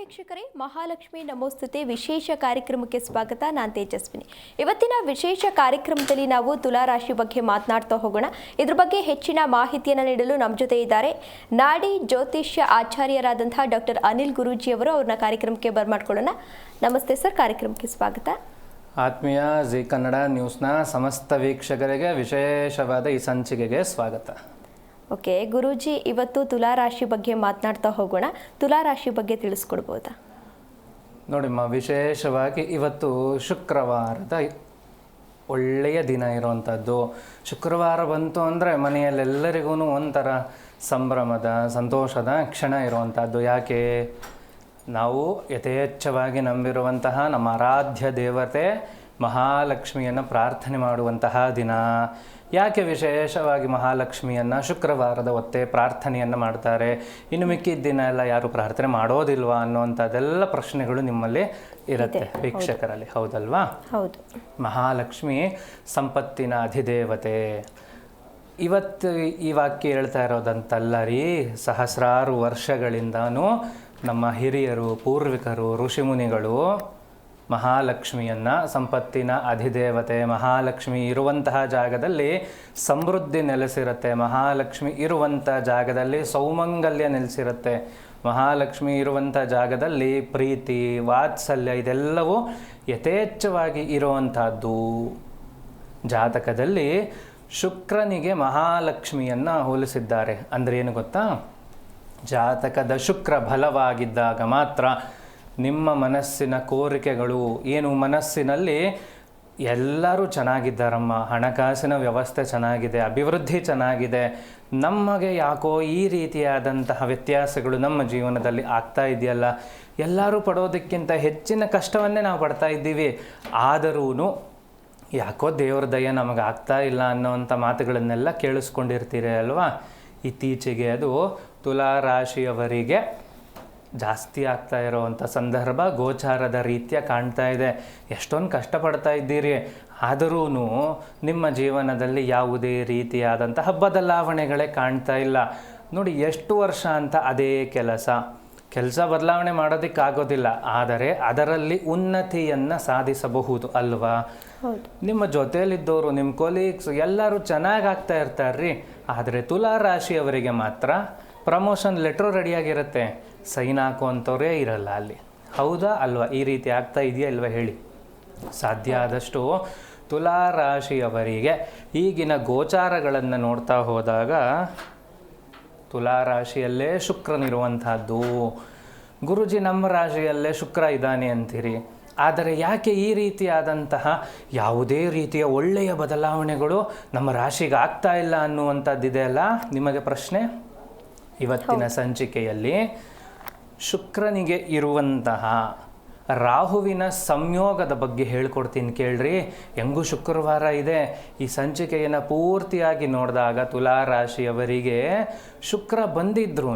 ವೀಕ್ಷಕರೇ, ಮಹಾಲಕ್ಷ್ಮಿ ನಮೋಸ್ತುತೆ ವಿಶೇಷ ಕಾರ್ಯಕ್ರಮಕ್ಕೆ ಸ್ವಾಗತ. ನಾನು ತೇಜಸ್ವಿನಿ. ಇವತ್ತಿನ ವಿಶೇಷ ಕಾರ್ಯಕ್ರಮದಲ್ಲಿ ನಾವು ತುಲಾ ರಾಶಿ ಬಗ್ಗೆ ಮಾತನಾಡ್ತಾ ಹೋಗೋಣ. ಇದ್ರ ಬಗ್ಗೆ ಹೆಚ್ಚಿನ ಮಾಹಿತಿಯನ್ನು ನೀಡಲು ನಮ್ಮ ಜೊತೆ ಇದ್ದಾರೆ ನಾಡಿ ಜ್ಯೋತಿಷ್ಯ ಆಚಾರ್ಯರಾದಂತಹ ಡಾಕ್ಟರ್ ಅನಿಲ್ ಗುರೂಜಿ ಅವರು ಅವ್ರನ್ನ ಕಾರ್ಯಕ್ರಮಕ್ಕೆ ಬರ್ಮಾಡ್ಕೊಳ್ಳೋಣ. ನಮಸ್ತೆ ಸರ್, ಕಾರ್ಯಕ್ರಮಕ್ಕೆ ಸ್ವಾಗತ. ಆತ್ಮೀಯ ಜಿ ಕನ್ನಡ ನ್ಯೂಸ್ನ ಸಮಸ್ತ ವೀಕ್ಷಕರಿಗೆ ವಿಶೇಷವಾದ ಈ ಸಂಚಿಕೆಗೆ ಸ್ವಾಗತ. ಓಕೆ, ಗುರೂಜಿ, ಇವತ್ತು ತುಲಾ ರಾಶಿ ಬಗ್ಗೆ ಮಾತನಾಡ್ತಾ ಹೋಗೋಣ. ತುಲಾ ರಾಶಿ ಬಗ್ಗೆ ತಿಳಿಸ್ಕೊಡ್ಬೋದಾ? ನೋಡಿಮ್ಮ ವಿಶೇಷವಾಗಿ ಇವತ್ತು ಶುಕ್ರವಾರದ ಒಳ್ಳೆಯ ದಿನ ಇರುವಂಥದ್ದು. ಶುಕ್ರವಾರ ಬಂತು ಅಂದರೆ ಮನೆಯಲ್ಲೆಲ್ಲರಿಗೂ ಒಂಥರ ಸಂಭ್ರಮದ, ಸಂತೋಷದ ಕ್ಷಣ ಇರುವಂಥದ್ದು. ಯಾಕೆ? ನಾವು ಯಥೇಚ್ಛವಾಗಿ ನಂಬಿರುವಂತಹ ನಮ್ಮ ಆರಾಧ್ಯ ದೇವತೆ ಮಹಾಲಕ್ಷ್ಮಿಯನ್ನು ಪ್ರಾರ್ಥನೆ ಮಾಡುವಂತಹ ದಿನ. ಯಾಕೆ ವಿಶೇಷವಾಗಿ ಮಹಾಲಕ್ಷ್ಮಿಯನ್ನು ಶುಕ್ರವಾರದ ಹೊತ್ತೆ ಪ್ರಾರ್ಥನೆಯನ್ನು ಮಾಡ್ತಾರೆ? ಇನ್ನು ಮಿಕ್ಕಿದ ದಿನ ಎಲ್ಲ ಯಾರು ಪ್ರಾರ್ಥನೆ ಮಾಡೋದಿಲ್ವಾ ಅನ್ನುವಂಥದ್ದೆಲ್ಲ ಪ್ರಶ್ನೆಗಳು ನಿಮ್ಮಲ್ಲಿ ಇರುತ್ತೆ ವೀಕ್ಷಕರಲ್ಲಿ. ಹೌದಲ್ವಾ? ಹೌದು. ಮಹಾಲಕ್ಷ್ಮಿ ಸಂಪತ್ತಿನ ಅಧಿದೇವತೆ. ಇವತ್ತು ಈ ವಾಕ್ಯ ಹೇಳ್ತಾ ಇರೋದಂತಲ್ಲ ರೀ ಸಹಸ್ರಾರು ವರ್ಷಗಳಿಂದನೂ ನಮ್ಮ ಹಿರಿಯರು ಪೂರ್ವಿಕರು ಋಷಿಮುನಿಗಳು ಮಹಾಲಕ್ಷ್ಮಿಯನ್ನು, ಸಂಪತ್ತಿನ ಅಧಿದೇವತೆ, ಮಹಾಲಕ್ಷ್ಮಿ ಇರುವಂತಹ ಜಾಗದಲ್ಲಿ ಸಮೃದ್ಧಿ ನೆಲೆಸಿರುತ್ತೆ. ಮಹಾಲಕ್ಷ್ಮಿ ಇರುವಂಥ ಜಾಗದಲ್ಲಿ ಸೌಮಂಗಲ್ಯ ನೆಲೆಸಿರುತ್ತೆ. ಮಹಾಲಕ್ಷ್ಮಿ ಇರುವಂಥ ಜಾಗದಲ್ಲಿ ಪ್ರೀತಿ, ವಾತ್ಸಲ್ಯ ಇದೆಲ್ಲವೂ ಯಥೇಚ್ಛವಾಗಿ ಇರುವಂತಹದ್ದು ಜಾತಕದಲ್ಲಿ ಶುಕ್ರನಿಗೆ ಮಹಾಲಕ್ಷ್ಮಿಯನ್ನು ಹೋಲಿಸಿದ್ದಾರೆ. ಅಂದರೆ ಏನು ಗೊತ್ತಾ? ಜಾತಕದ ಶುಕ್ರ ಬಲವಾಗಿದ್ದಾಗ ಮಾತ್ರ ನಿಮ್ಮ ಮನಸ್ಸಿನ ಕೋರಿಕೆಗಳು ಏನು ಮನಸ್ಸಿನಲ್ಲಿ ಎಲ್ಲರೂ ಚೆನ್ನಾಗಿದ್ದಾರಮ್ಮ, ಹಣಕಾಸಿನ ವ್ಯವಸ್ಥೆ ಚೆನ್ನಾಗಿದೆ, ಅಭಿವೃದ್ಧಿ ಚೆನ್ನಾಗಿದೆ, ನಮಗೆ ಯಾಕೋ ಈ ರೀತಿಯಾದಂತಹ ವ್ಯತ್ಯಾಸಗಳು ನಮ್ಮ ಜೀವನದಲ್ಲಿ ಆಗ್ತಾ ಇದೆಯಲ್ಲ, ಎಲ್ಲರೂ ಪಡೋದಕ್ಕಿಂತ ಹೆಚ್ಚಿನ ಕಷ್ಟವನ್ನೇ ನಾವು ಪಡ್ತಾ ಇದ್ದೀವಿ ಆದರೂ ಯಾಕೋ ದೇವ್ರ ದಯ ನಮಗೆ ಆಗ್ತಾ ಇಲ್ಲ ಅನ್ನೋವಂಥ ಮಾತುಗಳನ್ನೆಲ್ಲ ಕೇಳಿಸ್ಕೊಂಡಿರ್ತೀರಿ ಅಲ್ವಾ? ಇತ್ತೀಚೆಗೆ ಅದು ತುಲಾ ರಾಶಿಯವರಿಗೆ ಜಾಸ್ತಿ ಆಗ್ತಾ ಇರೋವಂಥ ಸಂದರ್ಭ ಗೋಚಾರದ ರೀತಿಯ ಕಾಣ್ತಾ ಇದೆ. ಎಷ್ಟೊಂದು ಕಷ್ಟಪಡ್ತಾ ಇದ್ದೀರಿ. ಆದರೂ ನಿಮ್ಮ ಜೀವನದಲ್ಲಿ ಯಾವುದೇ ರೀತಿಯಾದಂತಹ ಬದಲಾವಣೆಗಳೇ ಕಾಣ್ತಾ ಇಲ್ಲ. ನೋಡಿ ಎಷ್ಟು ವರ್ಷ ಅಂತ ಅದೇ ಕೆಲಸ. ಕೆಲಸ ಬದಲಾವಣೆ ಮಾಡೋದಕ್ಕಾಗೋದಿಲ್ಲ. ಆದರೆ ಅದರಲ್ಲಿ ಉನ್ನತಿಯನ್ನು ಸಾಧಿಸಬಹುದು ಅಲ್ವಾ? ನಿಮ್ಮ ಜೊತೆಯಲ್ಲಿದ್ದವರು ನಿಮ್ಮ ಕೊಲೀಗ್ಸ್ ಎಲ್ಲರೂ ಚೆನ್ನಾಗಿ ಆಗ್ತಾ ಇರ್ತಾರ್ರಿ. ಆದರೆ ತುಲಾ ರಾಶಿಯವರಿಗೆ ಮಾತ್ರ ಪ್ರಮೋಷನ್ ಲೆಟ್ರ್ ರೆಡಿಯಾಗಿರುತ್ತೆ ಸೈನ್ ಹಾಕುವಂಥವ್ರೇ ಇರಲ್ಲ ಅಲ್ಲಿ. ಹೌದಾ ಅಲ್ವಾ? ಈ ರೀತಿ ಆಗ್ತಾ ಇದೆಯಾ ಇಲ್ವಾ ಹೇಳಿ. ಸಾಧ್ಯ ಆದಷ್ಟು ತುಲಾ ರಾಶಿಯವರಿಗೆ ಈಗಿನ ಗೋಚಾರಗಳನ್ನು ನೋಡ್ತಾ ಹೋದಾಗ ತುಲಾ ರಾಶಿಯಲ್ಲೇ ಶುಕ್ರನಿರುವಂತಹದ್ದು ಗುರುಜಿ ನಮ್ಮ ರಾಶಿಯಲ್ಲೇ ಶುಕ್ರ ಇದ್ದಾನೆ ಅಂತೀರಿ. ಆದರೆ ಯಾಕೆ ಈ ರೀತಿಯಾದಂತಹ ಯಾವುದೇ ರೀತಿಯ ಒಳ್ಳೆಯ ಬದಲಾವಣೆಗಳು ನಮ್ಮ ರಾಶಿಗೆ ಆಗ್ತಾ ಇಲ್ಲ ಅನ್ನುವಂಥದ್ದಿದೆಯಲ್ಲ ನಿಮಗೆ ಪ್ರಶ್ನೆ? ಇವತ್ತಿನ ಸಂಚಿಕೆಯಲ್ಲಿ ಶುಕ್ರನಿಗೆ ಇರುವಂತಹ ರಾಹುವಿನ ಸಂಯೋಗದ ಬಗ್ಗೆ ಹೇಳ್ಕೊಡ್ತೀನಿ ಕೇಳ್ರಿ. ಹೆಂಗೂ ಶುಕ್ರವಾರ ಇದೆ. ಈ ಸಂಚಿಕೆಯನ್ನು ಪೂರ್ತಿಯಾಗಿ ನೋಡಿದಾಗ ತುಲಾರಾಶಿಯವರಿಗೆ ಶುಕ್ರ ಬಂದಿದ್ರೂ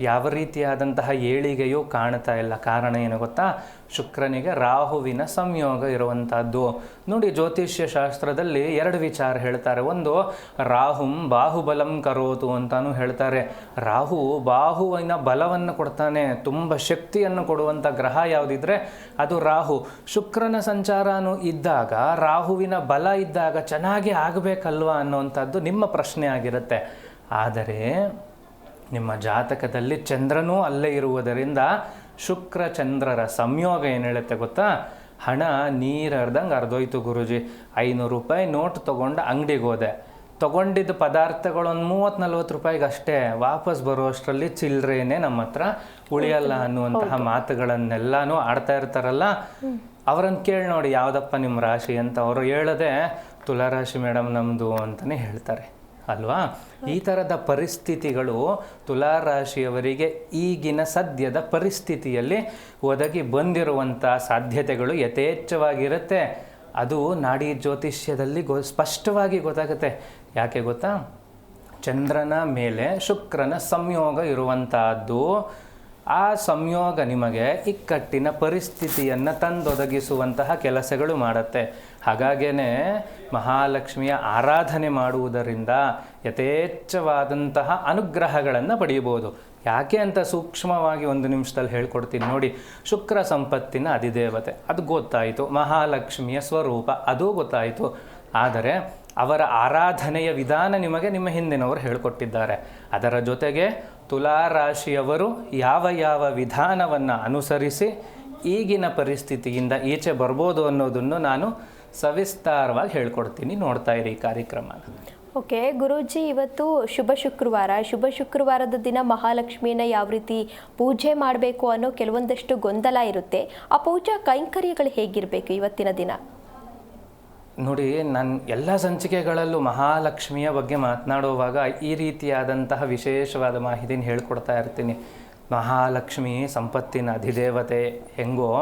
ಯಾವ ರೀತಿಯಾದಂತಹ ಏಳಿಗೆಯೂ ಕಾಣ್ತಾ ಇಲ್ಲ. ಕಾರಣ ಏನು ಗೊತ್ತಾ? ಶುಕ್ರನಿಗೆ ರಾಹುವಿನ ಸಂಯೋಗ ಇರುವಂತಹದ್ದು. ನೋಡಿ, ಜ್ಯೋತಿಷ್ಯ ಶಾಸ್ತ್ರದಲ್ಲಿ ಎರಡು ವಿಚಾರ ಹೇಳ್ತಾರೆ. ಒಂದು, ರಾಹುಂ ಬಾಹುಬಲಂ ಕರೋತು ಅಂತಾನು ಹೇಳ್ತಾರೆ. ರಾಹು ಬಾಹುವಿನ ಬಲವನ್ನು ಕೊಡ್ತಾನೆ, ತುಂಬ ಶಕ್ತಿಯನ್ನು ಕೊಡುವಂಥ ಗ್ರಹ ಯಾವುದಿದ್ರೆ ಅದು ರಾಹು. ಶುಕ್ರನ ಸಂಚಾರನೂ ಇದ್ದಾಗ, ರಾಹುವಿನ ಬಲ ಇದ್ದಾಗ ಚೆನ್ನಾಗಿ ಆಗಬೇಕಲ್ವಾ ಅನ್ನುವಂಥದ್ದು ನಿಮ್ಮ ಪ್ರಶ್ನೆ ಆಗಿರುತ್ತೆ. ಆದರೆ, ನಿಮ್ಮ ಜಾತಕದಲ್ಲಿ ಚಂದ್ರನೂ ಅಲ್ಲೇ ಇರುವುದರಿಂದ ಶುಕ್ರ ಚಂದ್ರರ ಸಂಯೋಗ ಏನು ಹೇಳುತ್ತೆ ಗೊತ್ತಾ? ಹಣ ನೀರರ್ದಂಗೆ ಅರ್ಧೋಯ್ತು ಗುರುಜಿ. ಐನೂರು ರೂಪಾಯಿ ನೋಟ್ ತೊಗೊಂಡು ಅಂಗಡಿಗೆ ಹೋದೆ. ತೊಗೊಂಡಿದ್ದ ಪದಾರ್ಥಗಳು ಒಂದು ಮೂವತ್ತು ನಲ್ವತ್ತು ರೂಪಾಯಿಗೆ ಅಷ್ಟೇ ವಾಪಸ್ ಬರುವಷ್ಟರಲ್ಲಿ ಚಿಲ್ಲರೆನೇ ನಮ್ಮ ಹತ್ರ ಉಳಿಯಲ್ಲ ಅನ್ನುವಂತಹ ಮಾತುಗಳನ್ನೆಲ್ಲಾನು ಆಡ್ತಾ ಇರ್ತಾರಲ್ಲ? ಅವರನ್ನು ಕೇಳಿ ನೋಡಿ ಯಾವುದಪ್ಪ ನಿಮ್ಮ ರಾಶಿ ಅಂತ ಅವರು ಹೇಳದೆ ತುಲಾರಾಶಿ ಮೇಡಮ್ ನಮ್ಮದು ಅಂತಲೇ ಹೇಳ್ತಾರೆ. ಅಲ್ವಾ? ಈ ಥರದ ಪರಿಸ್ಥಿತಿಗಳು ತುಲಾರಾಶಿಯವರಿಗೆ ಈಗಿನ ಸದ್ಯದ ಪರಿಸ್ಥಿತಿಯಲ್ಲಿ ಒದಗಿ ಬಂದಿರುವಂಥ ಸಾಧ್ಯತೆಗಳು ಯಥೇಚ್ಛವಾಗಿರುತ್ತೆ. ಅದು ನಾಡಿ ಜ್ಯೋತಿಷ್ಯದಲ್ಲಿ ಗೊ, ಸ್ಪಷ್ಟವಾಗಿ ಗೊತ್ತಾಗುತ್ತೆ. ಯಾಕೆ ಗೊತ್ತಾ? ಚಂದ್ರನ ಮೇಲೆ ಶುಕ್ರನ ಸಂಯೋಗ ಇರುವಂತಹದ್ದು ಆ ಸಂಯೋಗ ನಿಮಗೆ ಇಕ್ಕಟ್ಟಿನ ಪರಿಸ್ಥಿತಿಯನ್ನು ತಂದೊದಗಿಸುವಂತಹ ಕೆಲಸಗಳು ಮಾಡುತ್ತೆ. ಹಾಗಾಗೇ ಮಹಾಲಕ್ಷ್ಮಿಯ ಆರಾಧನೆ ಮಾಡುವುದರಿಂದ ಯಥೇಚ್ಛವಾದಂತಹ ಅನುಗ್ರಹಗಳನ್ನು ಪಡೆಯಬಹುದು ಯಾಕೆ ಅಂತ ಸೂಕ್ಷ್ಮವಾಗಿ ಒಂದು ನಿಮಿಷದಲ್ಲಿ ಹೇಳ್ಕೊಡ್ತೀನಿ ನೋಡಿ. ಶುಕ್ರ ಸಂಪತ್ತಿನ ಅಧಿದೇವತೆ. ಅದು ಗೊತ್ತಾಯಿತು. ಮಹಾಲಕ್ಷ್ಮಿಯ ಸ್ವರೂಪ. ಅದು ಗೊತ್ತಾಯಿತು. ಆದರೆ ಅವರ ಆರಾಧನೆಯ ವಿಧಾನ ನಿಮಗೆ ನಿಮ್ಮ ಹಿಂದಿನವರು ಹೇಳಿಕೊಟ್ಟಿದ್ದಾರೆ. ಅದರ ಜೊತೆಗೆ ತುಲಾರಾಶಿಯವರು ಯಾವ ಯಾವ ವಿಧಾನವನ್ನು ಅನುಸರಿಸಿ ಈಗಿನ ಪರಿಸ್ಥಿತಿಯಿಂದ ಈಚೆ ಬರ್ಬೋದು ಅನ್ನೋದನ್ನು ನಾನು ಸವಿಸ್ತಾರವಾಗಿ ಹೇಳ್ಕೊಡ್ತೀನಿ. ನೋಡ್ತಾ ಇರಿ ಈ ಕಾರ್ಯಕ್ರಮ. ಓಕೆ, ಗುರೂಜಿ, ಇವತ್ತು ಶುಭ ಶುಕ್ರವಾರ. ಶುಭ ಶುಕ್ರವಾರದ ದಿನ ಮಹಾಲಕ್ಷ್ಮಿಯನ್ನು ಯಾವ ರೀತಿ ಪೂಜೆ ಮಾಡಬೇಕು ಅನ್ನೋ ಕೆಲವೊಂದಷ್ಟು ಗೊಂದಲ ಇರುತ್ತೆ. ಆ ಪೂಜಾ ಕೈಂಕರ್ಯಗಳು ಹೇಗಿರಬೇಕು ಇವತ್ತಿನ ದಿನ? ನೋಡಿ ನಾನು ಎಲ್ಲ ಸಂಚಿಕೆಗಳಲ್ಲೂ ಮಹಾಲಕ್ಷ್ಮಿಯ ಬಗ್ಗೆ ಮಾತನಾಡುವಾಗ ಈ ರೀತಿಯಾದಂತಹ ವಿಶೇಷವಾದ ಮಾಹಿತಿನ ಹೇಳ್ಕೊಡ್ತಾ ಇರ್ತೀನಿ. ಮಹಾಲಕ್ಷ್ಮಿ ಸಂಪತ್ತಿನ ಅಧಿದೇವತೆ ಹೆಂಗೋ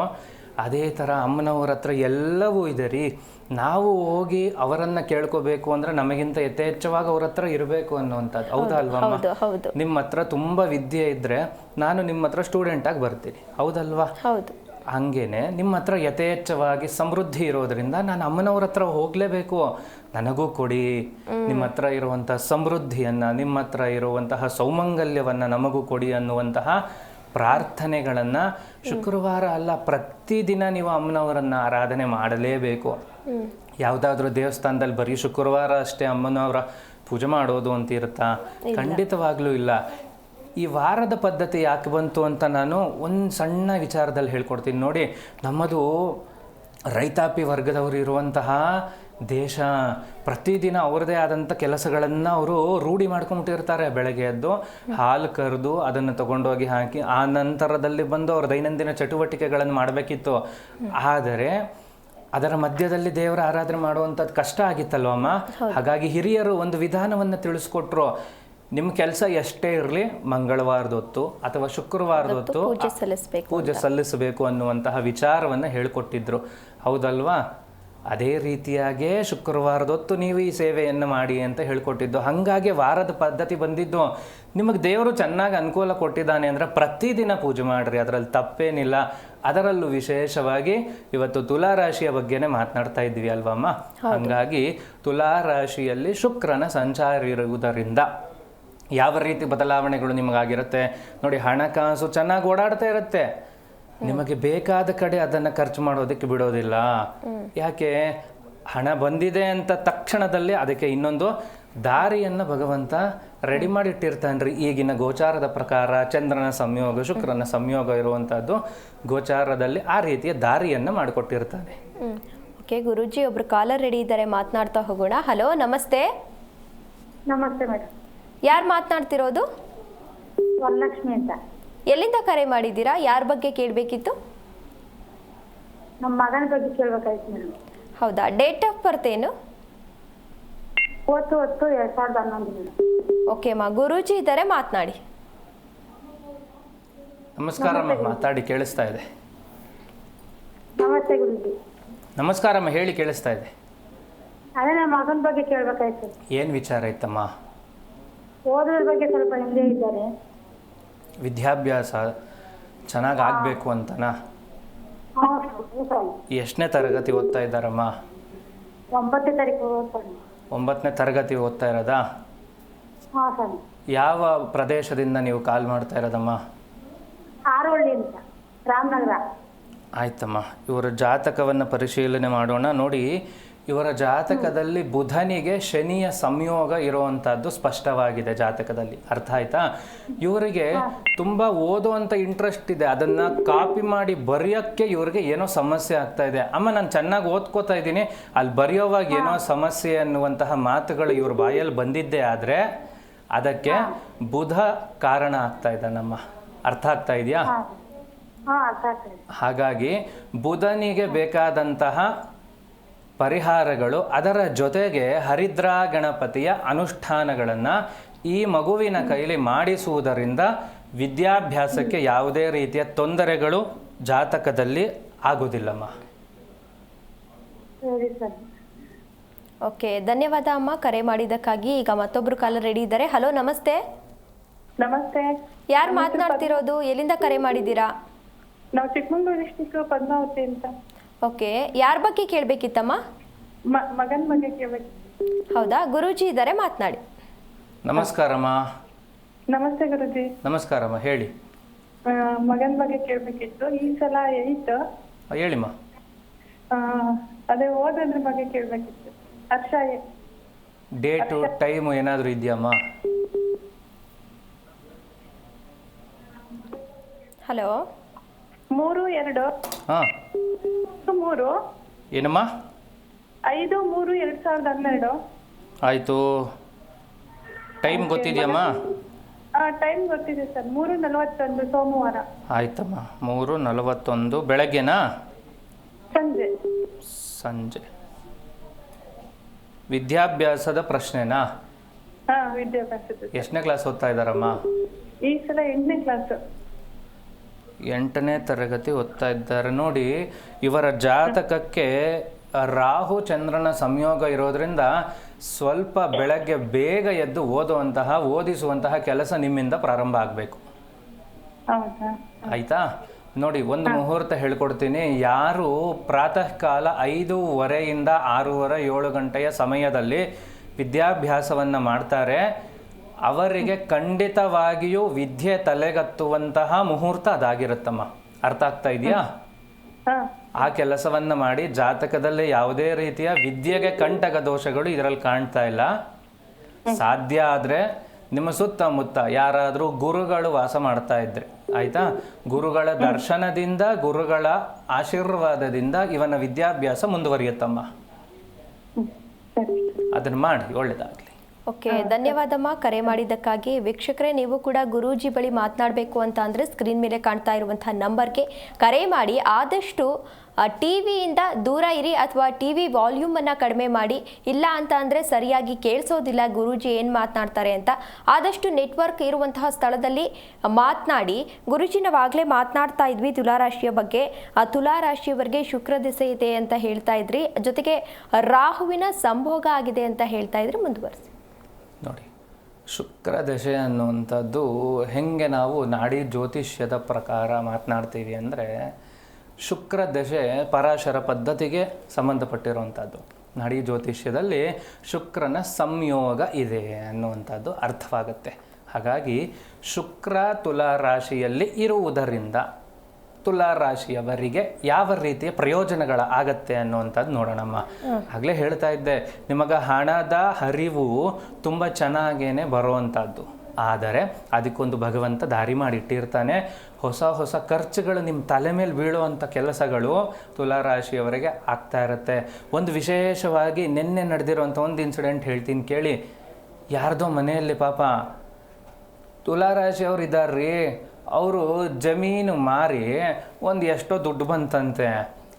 ಅದೇ ಥರ ಅಮ್ಮನವ್ರ ಹತ್ರ ಎಲ್ಲವೂ ಇದೆ ರೀ. ನಾವು ಹೋಗಿ ಅವರನ್ನು ಕೇಳ್ಕೋಬೇಕು ಅಂದರೆ ನಮಗಿಂತ ಯಥೇಚ್ಛವಾಗಿ ಅವ್ರ ಹತ್ರ ಇರಬೇಕು ಅನ್ನುವಂಥದ್ದು ಹೌದಾ ಅಲ್ವಾ ನಿಮ್ಮ ಹತ್ರ ತುಂಬ ವಿದ್ಯೆ ಇದ್ದರೆ ನಾನು ನಿಮ್ಮ ಹತ್ರ ಸ್ಟೂಡೆಂಟಾಗಿ ಬರ್ತೀನಿ. ಹೌದಲ್ವಾ? ಹೌದು. ಹಂಗೇನೆ ನಿಮ್ಮ ಹತ್ರ ಯಥೇಚ್ಛವಾಗಿ ಸಮೃದ್ಧಿ ಇರೋದ್ರಿಂದ ನಾನು ಅಮ್ಮನವ್ರ ಹತ್ರ ಹೋಗಲೇಬೇಕು. ನನಗೂ ಕೊಡಿ. ನಿಮ್ಮ ಹತ್ರ ಇರುವಂತಹ ಸಮೃದ್ಧಿಯನ್ನ ನಿಮ್ಮ ಹತ್ರ ಇರುವಂತಹ ಸೌಮಂಗಲ್ಯವನ್ನ ನಮಗೂ ಕೊಡಿ ಅನ್ನುವಂತಹ ಪ್ರಾರ್ಥನೆಗಳನ್ನ ಶುಕ್ರವಾರ ಅಲ್ಲ ಪ್ರತಿದಿನ ನೀವು ಅಮ್ಮನವರನ್ನ ಆರಾಧನೆ ಮಾಡಲೇಬೇಕು. ಯಾವುದಾದ್ರೂ ದೇವಸ್ಥಾನದಲ್ಲಿ ಬರೀ ಶುಕ್ರವಾರ ಅಷ್ಟೇ ಅಮ್ಮನವರ ಪೂಜೆ ಮಾಡೋದು ಅಂತ ಇರುತ್ತಾ? ಖಂಡಿತವಾಗ್ಲೂ ಇಲ್ಲ. ಈ ವಾರದ ಪದ್ಧತಿ ಯಾಕೆ ಬಂತು ಅಂತ ನಾನು ಒಂದು ಸಣ್ಣ ವಿಚಾರದಲ್ಲಿ ಹೇಳ್ಕೊಡ್ತೀನಿ. ನೋಡಿ ನಮ್ಮದು ರೈತಾಪಿ ವರ್ಗದವರು ಇರುವಂತಹ ದೇಶ ಪ್ರತಿದಿನ ಅವ್ರದೇ ಆದಂಥ ಕೆಲಸಗಳನ್ನು ಅವರು ರೂಢಿ ಮಾಡ್ಕೊಂಬಿಟ್ಟಿರ್ತಾರೆ. ಬೆಳಗ್ಗೆ ಎದ್ದು ಹಾಲು ಕರೆದು ಅದನ್ನು ತಗೊಂಡೋಗಿ ಹಾಕಿ ಆ ನಂತರದಲ್ಲಿ ಬಂದು ಅವ್ರ ದೈನಂದಿನ ಚಟುವಟಿಕೆಗಳನ್ನು ಮಾಡಬೇಕಿತ್ತು. ಆದರೆ ಅದರ ಮಧ್ಯದಲ್ಲಿ ದೇವರ ಆರಾಧನೆ ಮಾಡುವಂಥದ್ದು ಕಷ್ಟ ಆಗಿತ್ತಲ್ವಮ್ಮ? ಹಾಗಾಗಿ ಹಿರಿಯರು ಒಂದು ವಿಧಾನವನ್ನು ತಿಳಿಸ್ಕೊಟ್ರು. ನಿಮ್ಮ ಕೆಲಸ ಎಷ್ಟೇ ಇರಲಿ ಮಂಗಳವಾರದೊತ್ತು ಅಥವಾ ಶುಕ್ರವಾರದೊತ್ತು ಪೂಜೆ ಸಲ್ಲಿಸಬೇಕು ಪೂಜೆ ಸಲ್ಲಿಸಬೇಕು ಅನ್ನುವಂತಹ ವಿಚಾರವನ್ನು ಹೇಳಿಕೊಟ್ಟಿದ್ರು. ಹೌದಲ್ವಾ? ಅದೇ ರೀತಿಯಾಗೇ ಶುಕ್ರವಾರದೊತ್ತು ನೀವು ಈ ಸೇವೆಯನ್ನು ಮಾಡಿ ಅಂತ ಹೇಳ್ಕೊಟ್ಟಿದ್ದು. ಹಾಗಾಗಿ ವಾರದ ಪದ್ಧತಿ ಬಂದಿದ್ದು. ನಿಮಗೆ ದೇವರು ಚೆನ್ನಾಗಿ ಅನುಕೂಲ ಕೊಟ್ಟಿದ್ದಾನೆ ಅಂದರೆ ಪ್ರತಿದಿನ ಪೂಜೆ ಮಾಡಿರಿ. ಅದರಲ್ಲಿ ತಪ್ಪೇನಿಲ್ಲ. ಅದರಲ್ಲೂ ವಿಶೇಷವಾಗಿ ಇವತ್ತು ತುಲಾ ರಾಶಿಯ ಬಗ್ಗೆನೇ ಮಾತನಾಡ್ತಾ ಇದ್ವಿ ಅಲ್ವಮ್ಮ? ಹಾಗಾಗಿ ತುಲಾ ರಾಶಿಯಲ್ಲಿ ಶುಕ್ರನ ಸಂಚಾರ ಇರುವುದರಿಂದ ಯಾವ ರೀತಿ ಬದಲಾವಣೆಗಳು ನಿಮಗಾಗಿರುತ್ತೆ? ನೋಡಿ ಹಣಕಾಸು ಚೆನ್ನಾಗಿ ಓಡಾಡ್ತಾ ಇರುತ್ತೆ. ನಿಮಗೆ ಬೇಕಾದ ಕಡೆ ಅದನ್ನ ಖರ್ಚು ಮಾಡೋದಕ್ಕೆ ಬಿಡೋದಿಲ್ಲ. ಯಾಕೆ? ಹಣ ಬಂದಿದೆ ಅಂತ ತಕ್ಷಣದಲ್ಲಿ ಅದಕ್ಕೆ ಇನ್ನೊಂದು ದಾರಿಯನ್ನು ಭಗವಂತ ರೆಡಿ ಮಾಡಿಟ್ಟಿರ್ತಾನ್ರಿ. ಈಗಿನ ಗೋಚಾರದ ಪ್ರಕಾರ ಚಂದ್ರನ ಸಂಯೋಗ ಶುಕ್ರನ ಸಂಯೋಗ ಇರುವಂಥದ್ದು ಗೋಚಾರದಲ್ಲಿ ಆ ರೀತಿಯ ದಾರಿಯನ್ನು ಮಾಡಿಕೊಟ್ಟಿರ್ತಾನೆ. ಓಕೆ ಗುರುಜಿ ಒಬ್ರು ಕಾಲರ್ ರೆಡಿ ಇದ್ದಾರೆ ಮಾತನಾಡ್ತಾ ಹೋಗೋಣ. ಹಲೋ ನಮಸ್ತೆ. ನಮಸ್ತೆ ಮೇಡಮ್. ಯಾರು ಮಾತನಾಡ್ತಿರೋದು? ವರಲಕ್ಷ್ಮಿ ಅಂತ. ಎಲ್ಲಿಂದ ಕರೆ ಮಾಡಿದ್ದೀರಾ? ಯಾರ ಬಗ್ಗೆ ಕೇಳಬೇಕಿತ್ತು? ನಮ್ಮ ಮಗನ ಬಗ್ಗೆ ಕೇಳ್ಬೇಕಾಯ್ತು ಮೇಡಮ್ ಹೌದಾ? ಡೇಟ್ ಆಫ್ ಬರ್ತ್ ಏನು? ಒತ್ತು ಹೊತ್ತು ಎರಡ್ ಸಾವಿರದ ಹನ್ನೊಂದು ಮೇಡಮ್ ಓಕೆ ಮಾ ಗುರೂಜಿ ಇದ್ದಾರೆ ಮಾತನಾಡಿ. ನಮಸ್ಕಾರ ಮಾತಾಡಿ ಕೇಳಿಸ್ತಾ ಇದೆ. ನಮಸ್ತೆ ಗುರುಜಿ. ನಮಸ್ಕಾರಮ್ಮ ಹೇಳಿ ಕೇಳಿಸ್ತಾ ಇದೆ. ಅದೇ ನಮ್ಮ ಮಗನ ಬಗ್ಗೆ ಕೇಳ್ಬೇಕಾಯ್ತು. ಏನು ವಿಚಾರ ಇತ್ತಮ್ಮ? ಓದೋದ್ರ ಬಗ್ಗೆ ಸ್ವಲ್ಪ ಹಿಂದೆ ಇದ್ದಾರೆ. ವಿದ್ಯಾಭ್ಯಾಸ ಚೆನ್ನಾಗಿ ಆಗಬೇಕು ಅಂತನಾ. ಎಷ್ಟನೇ ತರಗತಿ ಓದ್ತಾ ಇದ್ದಾರಮ್ಮ? ಒಂಬತ್ತನೇ ತಾರೀಕು ಓದ್ತಾನೆ. ಒಂಬತ್ತನೇ ತರಗತಿ ಓದ್ತಾ ಇರೋದಾ? ಹಾ ಸರ್. ಯಾವ ಪ್ರದೇಶದಿಂದ ನೀವು ಕಾಲ್ ಮಾಡ್ತಾ ಇರೋದಮ್ಮ? ಆರೋಳ್ಳಿ ಅಂತ ರಾಮನಗರ. ಆಯ್ತಮ್ಮ ಇವರ ಜಾತಕವನ್ನು ಪರಿಶೀಲನೆ ಮಾಡೋಣ. ನೋಡಿ ಇವರ ಜಾತಕದಲ್ಲಿ ಬುಧನಿಗೆ ಶನಿಯ ಸಂಯೋಗ ಇರುವಂತಹದ್ದು ಸ್ಪಷ್ಟವಾಗಿದೆ ಜಾತಕದಲ್ಲಿ. ಅರ್ಥ ಆಯ್ತಾ? ಇವರಿಗೆ ತುಂಬಾ ಓದುವಂತ ಇಂಟ್ರೆಸ್ಟ್ ಇದೆ. ಅದನ್ನ ಕಾಪಿ ಮಾಡಿ ಬರೆಯೋಕ್ಕೆ ಇವರಿಗೆ ಏನೋ ಸಮಸ್ಯೆ ಆಗ್ತಾ ಇದೆ. ಅಮ್ಮ ನಾನು ಚೆನ್ನಾಗಿ ಓದ್ಕೋತಾ ಇದ್ದೀನಿ. ಅಲ್ಲಿ ಬರೆಯೋವಾಗ ಏನೋ ಸಮಸ್ಯೆ ಅನ್ನುವಂತಹ ಮಾತುಗಳು ಇವ್ರ ಬಾಯಲ್ಲಿ ಬಂದಿದ್ದೇ ಆದ್ರೆ ಅದಕ್ಕೆ ಬುಧ ಕಾರಣ ಆಗ್ತಾ ಇದ್ದಾನಮ್ಮ ಅರ್ಥ ಆಗ್ತಾ ಇದೆಯಾ? ಹಾಗಾಗಿ ಬುಧನಿಗೆ ಬೇಕಾದಂತಹ ಪರಿಹಾರಗಳು ಅದರ ಜೊತೆಗೆ ಹರಿದ್ರಾ ಗಣಪತಿಯ ಅನುಷ್ಠಾನಗಳನ್ನು ಈ ಮಗುವಿನ ಕೈಲಿ ಮಾಡಿಸುವುದರಿಂದ ವಿದ್ಯಾಭ್ಯಾಸಕ್ಕೆ ಯಾವುದೇ ರೀತಿಯ ತೊಂದರೆಗಳು ಜಾತಕದಲ್ಲಿ ಆಗೋದಿಲ್ಲಮ್ಮ ಸರಿ ಸರ್. ಓಕೆ ಧನ್ಯವಾದ ಅಮ್ಮ ಕರೆ ಮಾಡಿದ್ದಕ್ಕಾಗಿ ಈಗ ಮತ್ತೊಬ್ರು ಕಾಲ ರೆಡಿ ಇದ್ದಾರೆ. ಹಲೋ ನಮಸ್ತೆ. ನಮಸ್ತೆ. ಯಾರು ಮಾತನಾಡ್ತಿರೋದು? ಎಲ್ಲಿಂದ ಕರೆ ಮಾಡಿದ್ದೀರಾ? ನಾವು ಚಿಕ್ಕಮಂಗ್ಳೂರು ಡಿಸ್ಟಿಕ್ ಪದ್ಮಾವತಿ ಅಂತ. ಓಕೆ ಯಾರ ಬಗ್ಗೆ ಕೇಳಬೇಕಿತ್ತಮ್ಮ? ಮಗನ ಬಗ್ಗೆ ಕೇಳಬೇಕು ಹೌದಾ? ಗುರೂಜಿ ಇದ್ದಾರೆ ಮಾತನಾಡಿ. ನಮಸ್ಕಾರಮ್ಮ. ನಮಸ್ತೆ ಗುರುಜಿ. ನಮಸ್ಕಾರಮ್ಮ ಹೇಳಿ. ಮಗನ ಬಗ್ಗೆ ಕೇಳಬೇಕಿತ್ತು. ಈ ಸಲ ಏಯ್ತ್? ಆ, ಹೇಳಿಮ್ಮ. ಅದೇ ಓದಂದ್ರ ಬಗ್ಗೆ ಕೇಳಬೇಕಿತ್ತು. ಹರ್ಷ ಡೇಟ್ ಡೇಟು ಟೈಮು ಏನಾದರೂ ಇದೆಯಮ್ಮ? ಹಲೋ? ಮೂರು ಎರಡು. ಹಾಂ. ಮೂರು ಏನಮ್ಮ? ಐದು ಮೂರು ಎರಡು ಸಾವಿರದ ಹನ್ನೆರಡು. ಆಯಿತು. ಟೈಮ್ ಗೊತ್ತಿದೆಯಮ್ಮ? ಟೈಮ್ ಗೊತ್ತಿದೆ ಸರ್. ಮೂರು ನಲವತ್ತೊಂದು ಸೋಮವಾರ. ಆಯ್ತಮ್ಮ. ಮೂರು ನಲವತ್ತೊಂದು ಬೆಳಗ್ಗೆನಾ? ಸಂಜೆ. ಸಂಜೆ. ವಿದ್ಯಾಭ್ಯಾಸದ ಪ್ರಶ್ನೆನಾ? ಹಾಂ ಎಷ್ಟನೇ ಕ್ಲಾಸ್ ಓದ್ತಾ ಇದ್ದಾರಮ್ಮ? ಈ ಸಲ ಎಂಟನೇ ಕ್ಲಾಸ್. ಎಂಟನೇ ತರಗತಿ ಓದ್ತಾ ಇದ್ದಾರೆ. ನೋಡಿ ಇವರ ಜಾತಕಕ್ಕೆ ರಾಹು ಚಂದ್ರನ ಸಂಯೋಗ ಇರೋದ್ರಿಂದ ಸ್ವಲ್ಪ ಬೆಳಗ್ಗೆ ಬೇಗ ಎದ್ದು ಓದುವಂತಹ ಓದಿಸುವಂತಹ ಕೆಲಸ ನಿಮ್ಮಿಂದ ಪ್ರಾರಂಭ ಆಗಬೇಕು. ಆಯ್ತಾ? ನೋಡಿ ಒಂದು ಮುಹೂರ್ತ ಹೇಳ್ಕೊಡ್ತೀನಿ. ಯಾರು ಪ್ರಾತಃ ಕಾಲ ಐದೂವರೆಯಿಂದ ಆರೂವರೆ ಏಳು ಗಂಟೆಯ ಸಮಯದಲ್ಲಿ ವಿದ್ಯಾಭ್ಯಾಸವನ್ನು ಮಾಡ್ತಾರೆ ಅವರಿಗೆ ಖಂಡಿತವಾಗಿಯೂ ವಿದ್ಯೆ ತಲೆಗತ್ತುವಂತಹ ಮುಹೂರ್ತ ಅದಾಗಿರುತ್ತಮ್ಮ. ಅರ್ಥ ಆಗ್ತಾ ಇದೆಯಾ? ಆ ಕೆಲಸವನ್ನ ಮಾಡಿ ಜಾತಕದಲ್ಲಿ ಯಾವುದೇ ರೀತಿಯ ವಿದ್ಯೆಗೆ ಕಂಟಕ ದೋಷಗಳು ಇದರಲ್ಲಿ ಕಾಣ್ತಾ ಇಲ್ಲ. ಸಾಧ್ಯ ಆದ್ರೆ ನಿಮ್ಮ ಸುತ್ತಮುತ್ತ ಯಾರಾದರೂ ಗುರುಗಳು ವಾಸ ಮಾಡ್ತಾ ಇದ್ರೆ ಆಯ್ತಾ? ಗುರುಗಳ ದರ್ಶನದಿಂದ ಗುರುಗಳ ಆಶೀರ್ವಾದದಿಂದ ಇವನ ವಿದ್ಯಾಭ್ಯಾಸ ಮುಂದುವರಿಯುತ್ತಮ್ಮ. ಅದನ್ನ ಮಾಡಿ ಒಳ್ಳೇದಾಗ್ಲಿ. ಓಕೆ ಧನ್ಯವಾದಮ್ಮ. ಕರೆ ಮಾಡಿದ್ದಕ್ಕಾಗಿ ವೀಕ್ಷಕರೇ ನೀವು ಕೂಡ ಗುರೂಜಿ ಬಳಿ ಮಾತನಾಡಬೇಕು ಅಂತ ಅಂದರೆ ಸ್ಕ್ರೀನ್ ಮೇಲೆ ಕಾಣ್ತಾ ಇರುವಂತಹ ನಂಬರ್ಗೆ ಕರೆ ಮಾಡಿ. ಆದಷ್ಟು ಟಿ ವಿಯಿಂದ ದೂರ ಇರಿ ಅಥವಾ ಟಿ ವಿ ವಾಲ್ಯೂಮನ್ನು ಕಡಿಮೆ ಮಾಡಿ. ಇಲ್ಲ ಅಂತ ಅಂದರೆ ಸರಿಯಾಗಿ ಕೇಳಿಸೋದಿಲ್ಲ ಗುರೂಜಿ ಏನು ಮಾತನಾಡ್ತಾರೆ ಅಂತ. ಆದಷ್ಟು ನೆಟ್ವರ್ಕ್ ಇರುವಂತಹ ಸ್ಥಳದಲ್ಲಿ ಮಾತನಾಡಿ. ಗುರೂಜಿ ನಾವಾಗಲೇ ಮಾತನಾಡ್ತಾ ಇದ್ವಿ ತುಲಾರಾಶಿಯ ಬಗ್ಗೆ. ಆ ತುಲಾರಾಶಿಯವರಿಗೆ ಶುಕ್ರ ದಿಸೆ ಇದೆ ಅಂತ ಹೇಳ್ತಾ ಇದ್ರಿ. ಜೊತೆಗೆ ರಾಹುವಿನ ಸಂಭೋಗ ಆಗಿದೆ ಅಂತ ಹೇಳ್ತಾ ಇದ್ರಿ. ಮುಂದುವರಿಸಿ. ನೋಡಿ. ಶುಕ್ರ ದಶೆ ಅನ್ನುವಂಥದ್ದು ಹೆಂಗೆ ನಾವು ನಾಡಿ ಜ್ಯೋತಿಷ್ಯದ ಪ್ರಕಾರ ಮಾತನಾಡ್ತೀವಿ ಅಂದರೆ ಶುಕ್ರ ದಶೆ ಪರಾಶರ ಪದ್ಧತಿಗೆ ಸಂಬಂಧಪಟ್ಟಿರುವಂಥದ್ದು. ನಾಡಿ ಜ್ಯೋತಿಷ್ಯದಲ್ಲಿ ಶುಕ್ರನ ಸಂಯೋಗ ಇದೆ ಅನ್ನುವಂಥದ್ದು ಅರ್ಥವಾಗುತ್ತೆ. ಹಾಗಾಗಿ ಶುಕ್ರ ತುಲಾ ರಾಶಿಯಲ್ಲಿ ಇರುವುದರಿಂದ ತುಲಾ ರಾಶಿಯವರಿಗೆ ಯಾವ ರೀತಿಯ ಪ್ರಯೋಜನಗಳ ಆಗತ್ತೆ ಅನ್ನುವಂಥದ್ದು ನೋಡೋಣಮ್ಮ. ಆಗಲೇ ಹೇಳ್ತಾ ಇದ್ದೆ ನಿಮಗೆ ಹಣದ ಹರಿವು ತುಂಬ ಚೆನ್ನಾಗೇನೆ ಬರುವಂಥದ್ದು. ಆದರೆ ಅದಕ್ಕೊಂದು ಭಗವಂತ ದಾರಿ ಮಾಡಿಟ್ಟಿರ್ತಾನೆ. ಹೊಸ ಹೊಸ ಖರ್ಚುಗಳು ನಿಮ್ಮ ತಲೆ ಮೇಲೆ ಬೀಳುವಂಥ ಕೆಲಸಗಳು ತುಲಾ ರಾಶಿಯವರಿಗೆ ಆಗ್ತಾ ಇರುತ್ತೆ. ಒಂದು ವಿಶೇಷವಾಗಿ ನಿನ್ನೆ ನಡೆದಿರುವಂಥ ಒಂದು ಇನ್ಸಿಡೆಂಟ್ ಹೇಳ್ತೀನಿ ಕೇಳಿ. ಯಾರ್ದೋ ಮನೆಯಲ್ಲಿ ಪಾಪ ತುಲಾರಾಶಿಯವ್ರು ಇದ್ದಾರ್ರಿ ಅವರು ಜಮೀನು ಮಾರಿ ಒಂದು ಎಷ್ಟೋ ದುಡ್ಡು ಬಂತಂತೆ.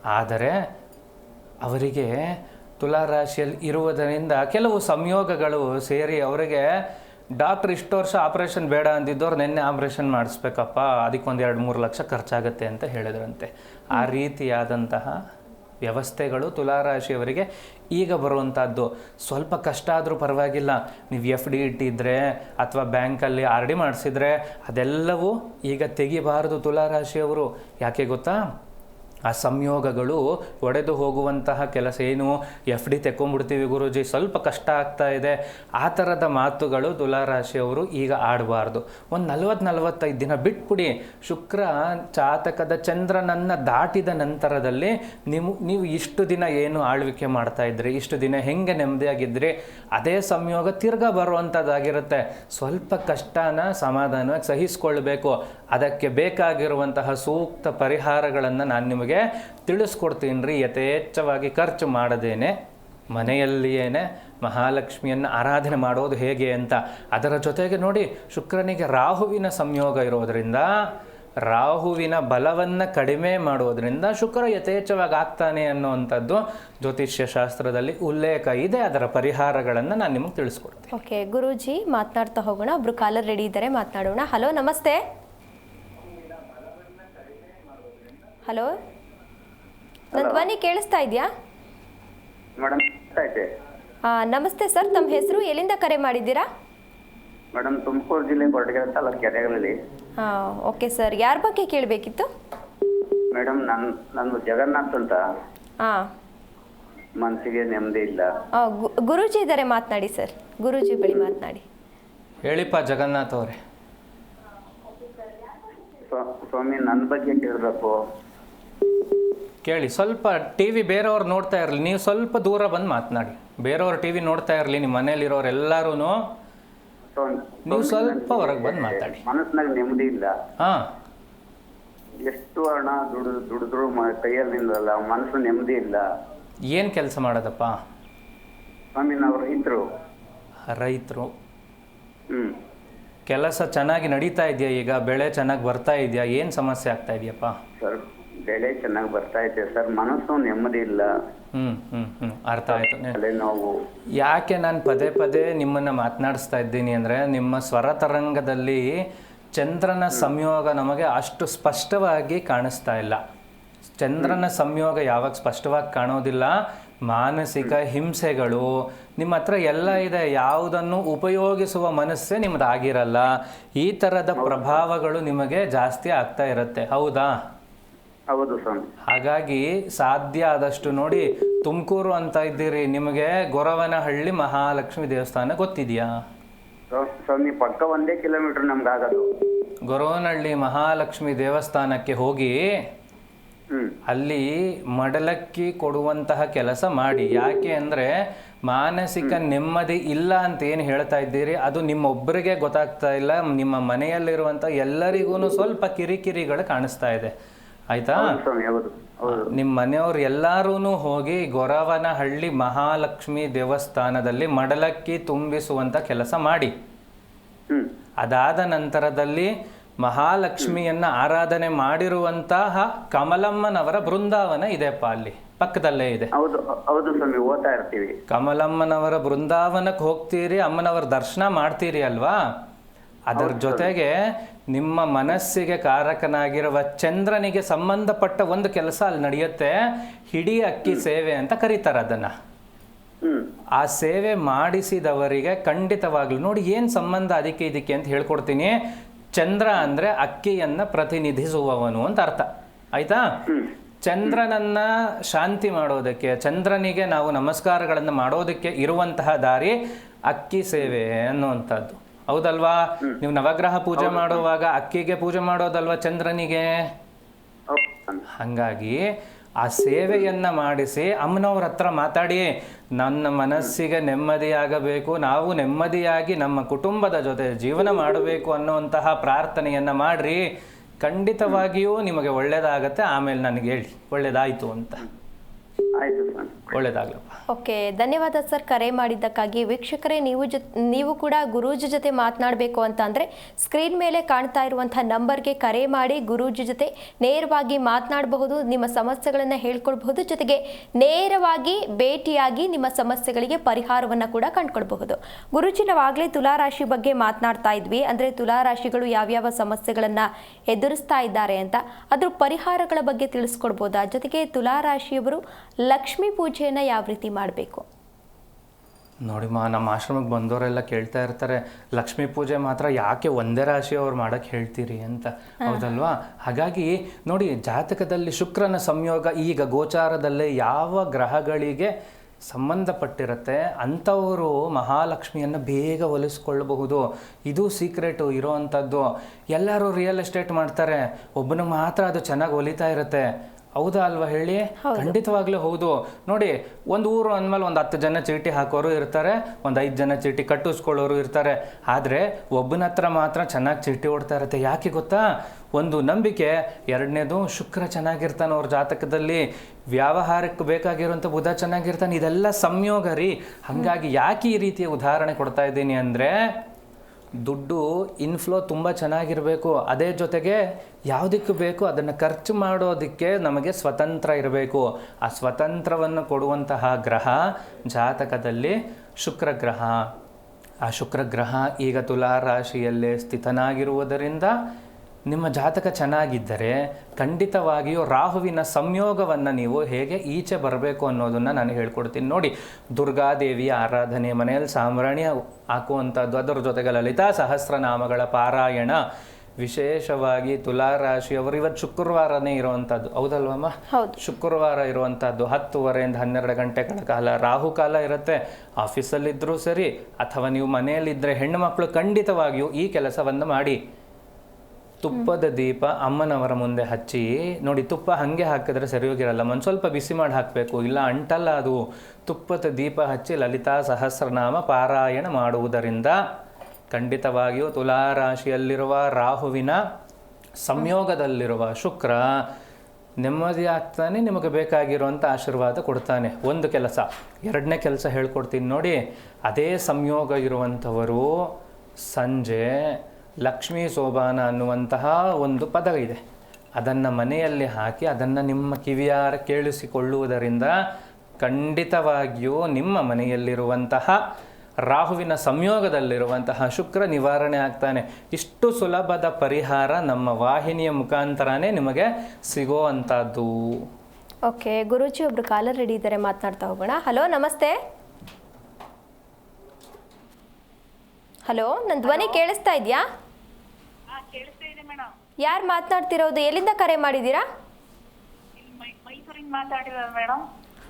ಆದರೆ ಅವರಿಗೆ ತುಲಾರಾಶಿಯಲ್ಲಿ ಇರುವುದರಿಂದ ಕೆಲವು ಸಂಯೋಗಗಳು ಸೇರಿ ಅವರಿಗೆ ಡಾಕ್ಟ್ರ್ ಇಷ್ಟು ವರ್ಷ ಆಪ್ರೇಷನ್ ಬೇಡ ಅಂದಿದ್ದವ್ರು ನಿನ್ನೆ ಆಪ್ರೇಷನ್ ಮಾಡಿಸ್ಬೇಕಪ್ಪ ಅದಕ್ಕೆ ಒಂದು ಎರಡು ಮೂರು ಲಕ್ಷ ಖರ್ಚಾಗುತ್ತೆ ಅಂತ ಹೇಳಿದ್ರಂತೆ. ಆ ರೀತಿಯಾದಂತಹ ವ್ಯವಸ್ಥೆಗಳು ತುಲಾರಾಶಿಯವರಿಗೆ ಈಗ ಬರುವಂಥದ್ದು. ಸ್ವಲ್ಪ ಕಷ್ಟ ಆದರೂ ಪರವಾಗಿಲ್ಲ. ನೀವು ಎಫ್ ಡಿ ಇಟ್ಟಿದ್ರೆ ಅಥವಾ ಬ್ಯಾಂಕಲ್ಲಿ ಆರ್ ಡಿ ಮಾಡಿಸಿದ್ರೆ ಅದೆಲ್ಲವೂ ಈಗ ತೆಗಿಬಾರದು ತುಲಾರಾಶಿಯವರು. ಯಾಕೆ ಗೊತ್ತಾ? ಆ ಸಂಯೋಗಗಳು ಒಡೆದು ಹೋಗುವಂತಹ ಕೆಲಸ ಏನು? ಎಫ್ ಡಿ ತೆಕ್ಕೊಂಡ್ಬಿಡ್ತೀವಿ ಗುರುಜಿ. ಸ್ವಲ್ಪ ಕಷ್ಟ ಆಗ್ತಾ ಇದೆ. ಆ ಥರದ ಮಾತುಗಳು ತುಲಾರಾಶಿಯವರು ಈಗ ಆಡಬಾರ್ದು. ಒಂದು ನಲವತ್ತು ನಲವತ್ತೈದು ದಿನ ಬಿಟ್ಬಿಡಿ. ಶುಕ್ರ ಚಾತಕದ ಚಂದ್ರನನ್ನು ದಾಟಿದ ನಂತರದಲ್ಲಿ ನೀವು ನೀವು ಇಷ್ಟು ದಿನ ಏನು ಆಳ್ವಿಕೆ ಮಾಡ್ತಾ ಇದ್ರಿ? ಇಷ್ಟು ದಿನ ಹೆಂಗೆ ನೆಮ್ಮದಿಯಾಗಿದ್ರಿ? ಅದೇ ಸಂಯೋಗ ತಿರ್ಗಾ ಬರುವಂಥದ್ದಾಗಿರುತ್ತೆ ಸ್ವಲ್ಪ ಕಷ್ಟನ ಸಮಾಧಾನವಾಗಿ ಸಹಿಸ್ಕೊಳ್ಬೇಕು. ಅದಕ್ಕೆ ಬೇಕಾಗಿರುವಂತಹ ಸೂಕ್ತ ಪರಿಹಾರಗಳನ್ನು ನಾನು ನಿಮಗೆ ತಿಳಿಸ್ಕೊಡ್ತೀನಿ ರೀ ಯಥೇಚ್ಛವಾಗಿ ಖರ್ಚು ಮಾಡದೇನೆ, ಮನೆಯಲ್ಲಿಯೇನೆ ಮಹಾಲಕ್ಷ್ಮಿಯನ್ನು ಆರಾಧನೆ ಮಾಡೋದು ಹೇಗೆ ಅಂತ. ಅದರ ಜೊತೆಗೆ ನೋಡಿ, ಶುಕ್ರನಿಗೆ ರಾಹುವಿನ ಸಂಯೋಗ ಇರೋದರಿಂದ, ರಾಹುವಿನ ಬಲವನ್ನು ಕಡಿಮೆ ಮಾಡೋದರಿಂದ ಶುಕ್ರ ಯಥೇಚ್ಛವಾಗಿ ಆಗ್ತಾನೆ ಅನ್ನುವಂಥದ್ದು ಜ್ಯೋತಿಷ್ಯ ಶಾಸ್ತ್ರದಲ್ಲಿ ಉಲ್ಲೇಖ ಇದೆ. ಅದರ ಪರಿಹಾರಗಳನ್ನು ನಾನು ನಿಮಗೆ ತಿಳಿಸ್ಕೊಡ್ತೀನಿ. ಓಕೆ, ಗುರುಜಿ ಮಾತನಾಡ್ತಾ ಹೋಗೋಣ. ಒಬ್ರು ಕಾಲರ್ ರೆಡಿ ಇದ್ದಾರೆ, ಮಾತನಾಡೋಣ. ಹಲೋ, ನಮಸ್ತೆ. ಹಲೋ. ನನ್ನ ಧ್ವನಿ ಕೇಳಿಸ್ತಾ ಇದೆಯಾ? ಮೇಡಮ್ ಐತೆ ನಮಸ್ತೆ ಸರ್ ತಮ್ಮ ಹೆಸರು ಎಲ್ಲಿಂದ ಕರೆ ಮಾಡಿದ್ದೀರಾ? ಮೇಡಮ್ ತುಮಕೂರು ಜಿಲ್ಲೆ ಕೊರಟಗೆರೆ ತಾಲೂಕು ಕೆರೆಗಳಲ್ಲಿ ಹಾಂ ಓಕೆ ಸರ್ ಯಾರ ಬಗ್ಗೆ ಕೇಳಬೇಕಿತ್ತು? ಮೇಡಮ್ ನನ್ ನಂದು ಜಗನ್ನಾಥ್ ಅಂತ. ಹಾ ಮನಸ್ಸಿಗೆ ನೆಮ್ಮದಿ ಇಲ್ಲ. ಗುರೂಜಿ ಇದ್ದಾರೆ ಮಾತನಾಡಿ ಸರ್. ಗುರೂಜಿ ಬಳಿ ಮಾತನಾಡಿ. ಹೇಳಿಪ್ಪ ಜಗನ್ನಾಥ್ ಅವರೇ. ಸ್ವ- ಸ್ವಾಮಿ ನನ್ನ ಬಗ್ಗೆ ಕೇಳಬೇಕು. ಕೇಳಿ ಸ್ವಲ್ಪ ಟಿ ವಿ ಬೇರೆಯವ್ರು ನೋಡ್ತಾ ಇರಲಿ ನೀವು ಸ್ವಲ್ಪ ದೂರ ಬಂದು ಮಾತನಾಡಿ. ಬೇರೆಯವ್ರು ಟಿ ವಿ ನೋಡ್ತಾ ಇರಲಿ ನಿಮ್ಮ ಮನೇಲಿರೋರು ಎಲ್ಲರೂ ನೀವು ಸ್ವಲ್ಪ ಹೊರಗೆ ಬಂದು ಮಾತಾಡಿ. ಮನಸ್ಸಿನಾಗ ನೆಮ್ಮದಿ ಇಲ್ಲ. ಹಾಂ. ಎಷ್ಟು ಹಣ ದುಡಿದು ದುಡಿದ್ರು ಕೈಯಲ್ಲಿ ನಿಲ್ಲಲ್ಲ ಮನಸ್ಸು ನೆಮ್ಮದಿ ಇಲ್ಲ. ಏನು ಕೆಲಸ ಮಾಡೋದಪ್ಪ? ಸ್ವಾಮಿ ನಾವು ರೈತರು. ರೈತರು. ಹ್ಮ್. ಕೆಲಸ ಚೆನ್ನಾಗಿ ನಡೀತಾ ಇದೆಯಾ ಈಗ? ಬೆಳೆ ಚೆನ್ನಾಗಿ ಬರ್ತಾ ಇದೆಯಾ? ಏನು ಸಮಸ್ಯೆ ಆಗ್ತಾ ಇದೆಯಪ್ಪ? ಸರ್ ಬೆಳೆ ಚೆನ್ನಾಗಿ ಬರ್ತಾ ಇದೆ. ಸರ್ ಮನಸ್ಸು ನೆಮ್ಮದಿ ಇಲ್ಲ. ಅರ್ಥ ಆಯ್ತು. ತಲೆನೋವು ಯಾಕೆ ನಾನು ಪದೇ ಪದೇ ನಿಮ್ಮನ್ನ ಮಾತನಾಡಿಸ್ತಾ ಇದ್ದೀನಿ ಅಂದ್ರೆ ನಿಮ್ಮ ಸ್ವರ ತರಂಗದಲ್ಲಿ ಚಂದ್ರನ ಸಂಯೋಗ ನಮಗೆ ಅಷ್ಟು ಸ್ಪಷ್ಟವಾಗಿ ಕಾಣಿಸ್ತಾ ಇಲ್ಲ. ಚಂದ್ರನ ಸಂಯೋಗ ಯಾವಾಗ ಸ್ಪಷ್ಟವಾಗಿ ಕಾಣೋದಿಲ್ಲ. ಮಾನಸಿಕ ಹಿಂಸೆಗಳು ನಿಮ್ಮ ಹತ್ರ ಎಲ್ಲ ಇದೆ. ಯಾವುದನ್ನು ಉಪಯೋಗಿಸುವ ಮನಸ್ಸೇ ನಿಮ್ಮದಾಗಿರಲ್ಲ ಈ ಥರದ ಪ್ರಭಾವಗಳು ನಿಮಗೆ ಜಾಸ್ತಿ ಆಗ್ತಾ ಇರುತ್ತೆ. ಹೌದಾ? ಹೌದು ಸ್ವಾಮಿ. ಹಾಗಾಗಿ ಸಾಧ್ಯ ಆದಷ್ಟು ನೋಡಿ ತುಮಕೂರು ಅಂತ ಇದ್ದೀರಿ ನಿಮಗೆ ಗೊರವನಹಳ್ಳಿ ಮಹಾಲಕ್ಷ್ಮಿ ದೇವಸ್ಥಾನ ಗೊತ್ತಿದೆಯಾ? ಸ್ವ- ಸ್ವಾಮಿ ಪಕ್ಕ ಒಂದೇ ಕಿಲೋಮೀಟರ್ ನಮ್ಗೆ ಆಗೋದು ಗೊರವನಹಳ್ಳಿ ಮಹಾಲಕ್ಷ್ಮಿ ದೇವಸ್ಥಾನಕ್ಕೆ ಹೋಗಿ ಅಲ್ಲಿ ಮಡಲಕ್ಕಿ ಕೊಡುವಂತಹ ಕೆಲಸ ಮಾಡಿ. ಯಾಕೆ ಅಂದ್ರೆ ಮಾನಸಿಕ ನೆಮ್ಮದಿ ಇಲ್ಲ ಅಂತ ಏನು ಹೇಳ್ತಾ ಇದ್ದೀರಿ? ಅದು ನಿಮ್ಮೊಬ್ಬರಿಗೆ ಗೊತ್ತಾಗ್ತಾ ಇಲ್ಲ. ನಿಮ್ಮ ಮನೆಯಲ್ಲಿರುವಂಥ ಎಲ್ಲರಿಗೂ ಸ್ವಲ್ಪ ಕಿರಿಕಿರಿಗಳು ಕಾಣಿಸ್ತಾ ಇದೆ. ಆಯ್ತಾ? ನಿಮ್ಮ ಮನೆಯವ್ರು ಎಲ್ಲರೂ ಹೋಗಿ ಗೊರವನಹಳ್ಳಿ ಮಹಾಲಕ್ಷ್ಮಿ ದೇವಸ್ಥಾನದಲ್ಲಿ ಮಡಲಕ್ಕಿ ತುಂಬಿಸುವಂತ ಕೆಲಸ ಮಾಡಿ. ಅದಾದ ನಂತರದಲ್ಲಿ ಮಹಾಲಕ್ಷ್ಮಿಯನ್ನ ಆರಾಧನೆ ಮಾಡಿರುವಂತಹ ಕಮಲಮ್ಮನವರ ಬೃಂದಾವನ ಇದೆಪ್ಪ ಅಲ್ಲಿ ಪಕ್ಕದಲ್ಲೇ ಇದೆ. ಕಮಲಮ್ಮನವರ ಬೃಂದಾವನಕ್ಕೆ ಹೋಗ್ತೀರಿ ಅಮ್ಮನವರ ದರ್ಶನ ಮಾಡ್ತೀರಿ ಅಲ್ವಾ? ಅದರ ಜೊತೆಗೆ ನಿಮ್ಮ ಮನಸ್ಸಿಗೆ ಕಾರಕನಾಗಿರುವ ಚಂದ್ರನಿಗೆ ಸಂಬಂಧಪಟ್ಟ ಒಂದು ಕೆಲಸ ಅಲ್ಲಿ ನಡೆಯುತ್ತೆ. ಹಿಡಿ ಅಕ್ಕಿ ಸೇವೆ ಅಂತ ಕರೀತಾರೆ ಅದನ್ನ. ಆ ಸೇವೆ ಮಾಡಿಸಿದವರಿಗೆ ಖಂಡಿತವಾಗ್ಲೂ ನೋಡಿ ಏನು ಸಂಬಂಧ ಅದಕ್ಕೆ ಇದಕ್ಕೆ ಅಂತ ಹೇಳ್ಕೊಡ್ತೀನಿ. ಚಂದ್ರ ಅಂದರೆ ಅಕ್ಕಿಯನ್ನ ಪ್ರತಿನಿಧಿಸುವವನು ಅಂತ ಅರ್ಥ. ಆಯ್ತಾ? ಚಂದ್ರನನ್ನ ಶಾಂತಿ ಮಾಡೋದಕ್ಕೆ, ಚಂದ್ರನಿಗೆ ನಾವು ನಮಸ್ಕಾರಗಳನ್ನು ಮಾಡೋದಕ್ಕೆ ಇರುವಂತಹ ದಾರಿ ಅಕ್ಕಿ ಸೇವೆ ಅನ್ನುವಂಥದ್ದು. ಹೌದಲ್ವಾ? ನೀವು ನವಗ್ರಹ ಪೂಜೆ ಮಾಡುವಾಗ ಅಕ್ಕಿಗೆ ಪೂಜೆ ಮಾಡೋದಲ್ವಾ ಚಂದ್ರನಿಗೆ? ಹಂಗಾಗಿ ಆ ಸೇವೆಯನ್ನ ಮಾಡಿಸಿ ಅಮ್ಮನವ್ರ ಹತ್ರ ಮಾತಾಡಿ ನನ್ನ ಮನಸ್ಸಿಗೆ ನೆಮ್ಮದಿಯಾಗಬೇಕು ನಾವು ನೆಮ್ಮದಿಯಾಗಿ ನಮ್ಮ ಕುಟುಂಬದ ಜೊತೆ ಜೀವನ ಮಾಡಬೇಕು ಅನ್ನುವಂತಹ ಪ್ರಾರ್ಥನೆಯನ್ನ ಮಾಡ್ರಿ. ಖಂಡಿತವಾಗಿಯೂ ನಿಮಗೆ ಒಳ್ಳೇದಾಗತ್ತೆ ಆಮೇಲೆ ನನಗೆ ಹೇಳಿ ಒಳ್ಳೇದಾಯ್ತು ಅಂತ. ಆಯ್ತು ಒಳ್ಳೇದಾಗ್ಲಪ್ಪ ಓಕೆ, ಧನ್ಯವಾದ ಸರ್ ಕರೆ ಮಾಡಿದ್ದಕ್ಕಾಗಿ. ವೀಕ್ಷಕರೇ, ನೀವು ಜೊ, ನೀವು ಕೂಡ ಗುರೂಜಿ ಜೊತೆ ಮಾತನಾಡಬೇಕು ಅಂತ ಅಂದರೆ ಸ್ಕ್ರೀನ್ ಮೇಲೆ ಕಾಣ್ತಾ ಇರುವಂಥ ನಂಬರ್ಗೆ ಕರೆ ಮಾಡಿ ಗುರೂಜಿ ಜೊತೆ ನೇರವಾಗಿ ಮಾತನಾಡಬಹುದು, ನಿಮ್ಮ ಸಮಸ್ಯೆಗಳನ್ನು ಹೇಳ್ಕೊಳ್ಬಹುದು, ಜೊತೆಗೆ ನೇರವಾಗಿ ಭೇಟಿಯಾಗಿ ನಿಮ್ಮ ಸಮಸ್ಯೆಗಳಿಗೆ ಪರಿಹಾರವನ್ನು ಕೂಡ ಕಂಡುಕೊಳ್ಬಹುದು. ಗುರೂಜಿ, ನಾವಾಗಲೇ ತುಲಾರಾಶಿ ಬಗ್ಗೆ ಮಾತನಾಡ್ತಾ ಇದ್ವಿ. ಅಂದರೆ ತುಲಾರಾಶಿಗಳು ಯಾವ್ಯಾವ ಸಮಸ್ಯೆಗಳನ್ನು ಎದುರಿಸ್ತಾ ಇದ್ದಾರೆ ಅಂತ. ಅದ್ರ ಪರಿಹಾರಗಳ ಬಗ್ಗೆ ತಿಳಿಸ್ಕೊಡ್ಬೋದಾ? ಜೊತೆಗೆ ತುಲಾರಾಶಿಯವರು ಲಕ್ಷ್ಮೀ ಪೂಜೆಯನ್ನು ಯಾವ ರೀತಿ ಮಾಡಬೇಕು? ನೋಡಿಮ್ಮ ನಮ್ಮ ಆಶ್ರಮಕ್ಕೆ ಬಂದವರೆಲ್ಲ ಕೇಳ್ತಾ ಇರ್ತಾರೆ ಲಕ್ಷ್ಮೀ ಪೂಜೆ ಮಾತ್ರ ಯಾಕೆ ಒಂದೇ ರಾಶಿಯವ್ರು ಮಾಡಕ್ಕೆ ಹೇಳ್ತೀರಿ ಅಂತ. ಹೌದಲ್ವಾ? ಹಾಗಾಗಿ ನೋಡಿ ಜಾತಕದಲ್ಲಿ ಶುಕ್ರನ ಸಂಯೋಗ ಈಗ ಗೋಚಾರದಲ್ಲೇ ಯಾವ ಗ್ರಹಗಳಿಗೆ ಸಂಬಂಧಪಟ್ಟಿರುತ್ತೆ ಅಂಥವರು ಮಹಾಲಕ್ಷ್ಮಿಯನ್ನು ಬೇಗ ಒಲಿಸ್ಕೊಳ್ಳಬಹುದು ಇದು ಸೀಕ್ರೆಟು ಇರೋವಂಥದ್ದು. ಎಲ್ಲರೂ ರಿಯಲ್ ಎಸ್ಟೇಟ್ ಮಾಡ್ತಾರೆ. ಒಬ್ಬನಿಗೆ ಮಾತ್ರ ಅದು ಚೆನ್ನಾಗಿ ಒಲಿತಾ ಇರುತ್ತೆ. ಹೌದಾ ಅಲ್ವಾ ಹೇಳಿ? ಖಂಡಿತವಾಗ್ಲೂ ಹೌದು. ನೋಡಿ ಒಂದು ಊರು ಅಂದ್ಮೇಲೆ ಒಂದು ಹತ್ತು ಜನ ಚೀಟಿ ಹಾಕೋರು ಇರ್ತಾರೆ ಒಂದು ಐದು ಜನ ಚೀಟಿ ಕಟ್ಟಿಸ್ಕೊಳ್ಳೋರು ಇರ್ತಾರೆ. ಆದರೆ ಒಬ್ಬನ ಹತ್ರ ಮಾತ್ರ ಚೆನ್ನಾಗಿ ಚೀಟಿ ಓಡ್ತಾ ಇರುತ್ತೆ. ಯಾಕೆ ಗೊತ್ತಾ? ಒಂದು ನಂಬಿಕೆ ಎರಡನೇದು ಶುಕ್ರ ಚೆನ್ನಾಗಿರ್ತಾನೆ ಅವ್ರ ಜಾತಕದಲ್ಲಿ. ವ್ಯಾವಹಾರಕ್ಕೆ ಬೇಕಾಗಿರುವಂಥ ಬುಧ ಚೆನ್ನಾಗಿರ್ತಾನೆ. ಇದೆಲ್ಲ ಸಂಯೋಗ ರೀ. ಹಾಗಾಗಿ ಯಾಕೆ ಈ ರೀತಿಯ ಉದಾಹರಣೆ ಕೊಡ್ತಾ ಇದ್ದೀನಿ ಅಂದರೆ ದುಡ್ಡು ಇನ್ಫ್ಲೋ ತುಂಬ ಚೆನ್ನಾಗಿರಬೇಕು. ಅದೇ ಜೊತೆಗೆ ಯಾವುದಕ್ಕೆ ಬೇಕು ಅದನ್ನು ಖರ್ಚು ಮಾಡೋದಕ್ಕೆ ನಮಗೆ ಸ್ವತಂತ್ರ ಇರಬೇಕು. ಆ ಸ್ವತಂತ್ರವನ್ನು ಕೊಡುವಂತಹ ಗ್ರಹ ಜಾತಕದಲ್ಲಿ ಶುಕ್ರಗ್ರಹ. ಆ ಶುಕ್ರಗ್ರಹ ಈಗ ತುಲಾ ರಾಶಿಯಲ್ಲೇ ಸ್ಥಿತನಾಗಿರುವುದರಿಂದ ನಿಮ್ಮ ಜಾತಕ ಚೆನ್ನಾಗಿದ್ದರೆ ಖಂಡಿತವಾಗಿಯೂ ರಾಹುವಿನ ಸಂಯೋಗವನ್ನು ನೀವು ಹೇಗೆ ಈಚೆ ಬರಬೇಕು ಅನ್ನೋದನ್ನು ನಾನು ಹೇಳ್ಕೊಡ್ತೀನಿ. ನೋಡಿ ದುರ್ಗಾದೇವಿಯ ಆರಾಧನೆ ಮನೆಯಲ್ಲಿ ಸಾಂಬ್ರಾಣಿ ಹಾಕುವಂಥದ್ದು ಅದರ ಜೊತೆಗೆ ಲಲಿತಾ ಸಹಸ್ರನಾಮಗಳ ಪಾರಾಯಣ ವಿಶೇಷವಾಗಿ ತುಲಾರಾಶಿಯವರು ಇವತ್ತು ಶುಕ್ರವಾರನೇ ಇರುವಂಥದ್ದು. ಹೌದಲ್ವಮ್ಮ ಹೌದು. ಶುಕ್ರವಾರ ಇರುವಂಥದ್ದು. ಹತ್ತುವರೆಯಿಂದ ಹನ್ನೆರಡು ಗಂಟೆಗಳ ಕಾಲ ರಾಹುಕಾಲ ಇರುತ್ತೆ. ಆಫೀಸಲ್ಲಿದ್ದರೂ ಸರಿ ಅಥವಾ ನೀವು ಮನೆಯಲ್ಲಿದ್ದರೆ ಹೆಣ್ಣು ಮಕ್ಕಳು ಖಂಡಿತವಾಗಿಯೂ ಈ ಕೆಲಸವನ್ನು ಮಾಡಿ. ತುಪ್ಪದ ದೀಪ ಅಮ್ಮನವರ ಮುಂದೆ ಹಚ್ಚಿ, ನೋಡಿ ತುಪ್ಪ ಹಾಗೆ ಹಾಕಿದ್ರೆ ಸರಿ ಹೋಗಿರಲ್ಲ ಒಂದು ಸ್ವಲ್ಪ ಬಿಸಿ ಮಾಡಿ ಹಾಕಬೇಕು, ಇಲ್ಲ ಅಂಟಲ್ಲ ಅದು. ತುಪ್ಪದ ದೀಪ ಹಚ್ಚಿ ಲಲಿತಾ ಸಹಸ್ರನಾಮ ಪಾರಾಯಣ ಮಾಡುವುದರಿಂದ ಖಂಡಿತವಾಗಿಯೂ ತುಲಾರಾಶಿಯಲ್ಲಿರುವ ರಾಹುವಿನ ಸಂಯೋಗದಲ್ಲಿರುವ ಶುಕ್ರ ನೆಮ್ಮದಿ ಆಗ್ತಾನೆ ನಿಮಗೆ ಬೇಕಾಗಿರುವಂಥ ಆಶೀರ್ವಾದ ಕೊಡ್ತಾನೆ. ಒಂದು ಕೆಲಸ, ಎರಡನೇ ಕೆಲಸ ಹೇಳ್ಕೊಡ್ತೀನಿ ನೋಡಿ. ಅದೇ ಸಂಯೋಗ ಇರುವಂಥವರು ಸಂಜೆ ಲಕ್ಷ್ಮೀ ಸೋಬಾನ ಅನ್ನುವಂತಹ ಒಂದು ಪದ ಇದೆ ಅದನ್ನು ಮನೆಯಲ್ಲಿ ಹಾಕಿ ಅದನ್ನು ನಿಮ್ಮ ಕಿವಿಯಾರ ಕೇಳಿಸಿಕೊಳ್ಳುವುದರಿಂದ ಖಂಡಿತವಾಗಿಯೂ ನಿಮ್ಮ ಮನೆಯಲ್ಲಿರುವಂತಹ ರಾಹುವಿನ ಸಂಯೋಗದಲ್ಲಿರುವಂತಹ ಶುಕ್ರ ನಿವಾರಣೆ ಆಗ್ತಾನೆ. ಇಷ್ಟು ಸುಲಭದ ಪರಿಹಾರ ನಮ್ಮ ವಾಹಿನಿಯ ಮುಖಾಂತರನೇ ನಿಮಗೆ ಸಿಗೋ ಅಂಥದ್ದು ಓಕೆ ಗುರುಜಿ, ಒಬ್ರು ಕಾಲರ್ ರೆಡಿ ಇದ್ದಾರೆ, ಮಾತನಾಡ್ತಾ ಹೋಗೋಣ. ಹಲೋ ನಮಸ್ತೆ. ಹಲೋ ನನ್ನ ಧ್ವನಿ ಕೇಳಿಸ್ತಾ ಇದೆಯಾ? ಯಾರು ಮಾತನಾಡ್ತಿರೋದು? ಎಲ್ಲಿಂದ ಕರೆ ಮಾಡಿದ್ದೀರಾ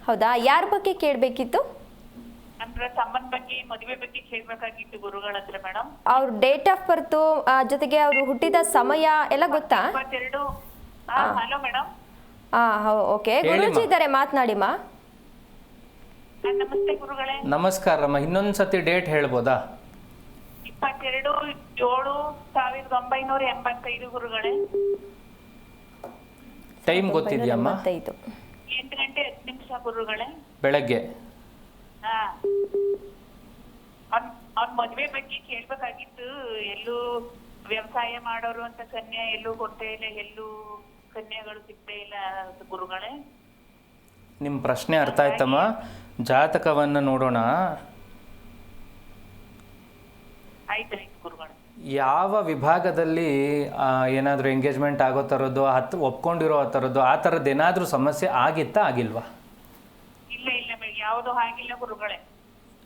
ಹೌದಾ? ಯಾರ ಬಗ್ಗೆ ಕೇಳಬೇಕಿತ್ತು? ಅಂದ್ರೆ ತಮ್ಮನ ಬಗ್ಗೆ ಮದುವೆ ಬಗ್ಗೆ ಕೇಳ್ಬೇಕಾಗಿತ್ತು ಗುರುಗಳ ಹತ್ರ ಮೇಡಮ್. ಅವ್ರ ಡೇಟ್ ಆಫ್ ಬರ್ತು ಜೊತೆಗೆ ಅವರು ಹುಟ್ಟಿದ ಸಮಯ ಎಲ್ಲ ಗೊತ್ತಾ? ಓಕೆ. ಗುರುಜಿ ಇದ್ದಾರೆ ಮಾತನಾಡಿಮ್ಮ ನಮಸ್ತೆ ಗುರುಗಳೇ. ನಮಸ್ಕಾರಮ್ಮ ಇನ್ನೊಂದು ಸತಿ ಡೇಟ್ ಹೇಳ್ಬೋದಾ? ಇಪ್ಪತ್ತೆರಡು ಏಳು ಸಾವಿರದ ಒಂಬೈನೂರ ಎಂಬತ್ತೈದು ಗುರುಗಳೇ. ಟೈಮ್ ಗೊತ್ತಿದೆಯಮ್ಮ? ಎಂಬತ್ತೈದು. ಎಂಟು ಗಂಟೆ ಹತ್ತು ನಿಮಿಷ ಗುರುಗಳೇ. ಬೆಳಗ್ಗೆ. ಹಾ. ಅವ್ನ್ ಅವ್ನ್ ಮದ್ವೆ ಬಗ್ಗೆ ಕೇಳ್ಬೇಕಾಗಿತ್ತು. ಎಲ್ಲೂ ವ್ಯವಸಾಯ ಮಾಡೋರು ಅಂತ ಕನ್ಯಾ ಎಲ್ಲೂ ಕೊಡ್ತಾ ಇಲ್ಲ ಎಲ್ಲೂ ಕನ್ಯಾಗಳು ಸಿಗ್ತಾ ಇಲ್ಲ ಗುರುಗಳೇ. ನಿಮ್ಮ ಪ್ರಶ್ನೆ ಅರ್ಥ ಆಯ್ತಮ್ಮ? ಜಾತಕವನ್ನು ನೋಡೋಣ. ಯಾವ ವಿಭಾಗದಲ್ಲಿ ಏನಾದರೂ ಎಂಗೇಜ್ಮೆಂಟ್ ಆಗೋ ಥರದ್ದು ಹತ್ತು ಒಪ್ಕೊಂಡಿರೋ ಆ ಥರದ್ದು ಆ ಥರದ್ದು ಏನಾದರೂ ಸಮಸ್ಯೆ ಆಗಿತ್ತಾ ಆಗಿಲ್ವಾ? ಇಲ್ಲ ಇಲ್ಲ ಯಾವುದು ಆಗಿಲ್ಲ ಗುರುಗಳೇ.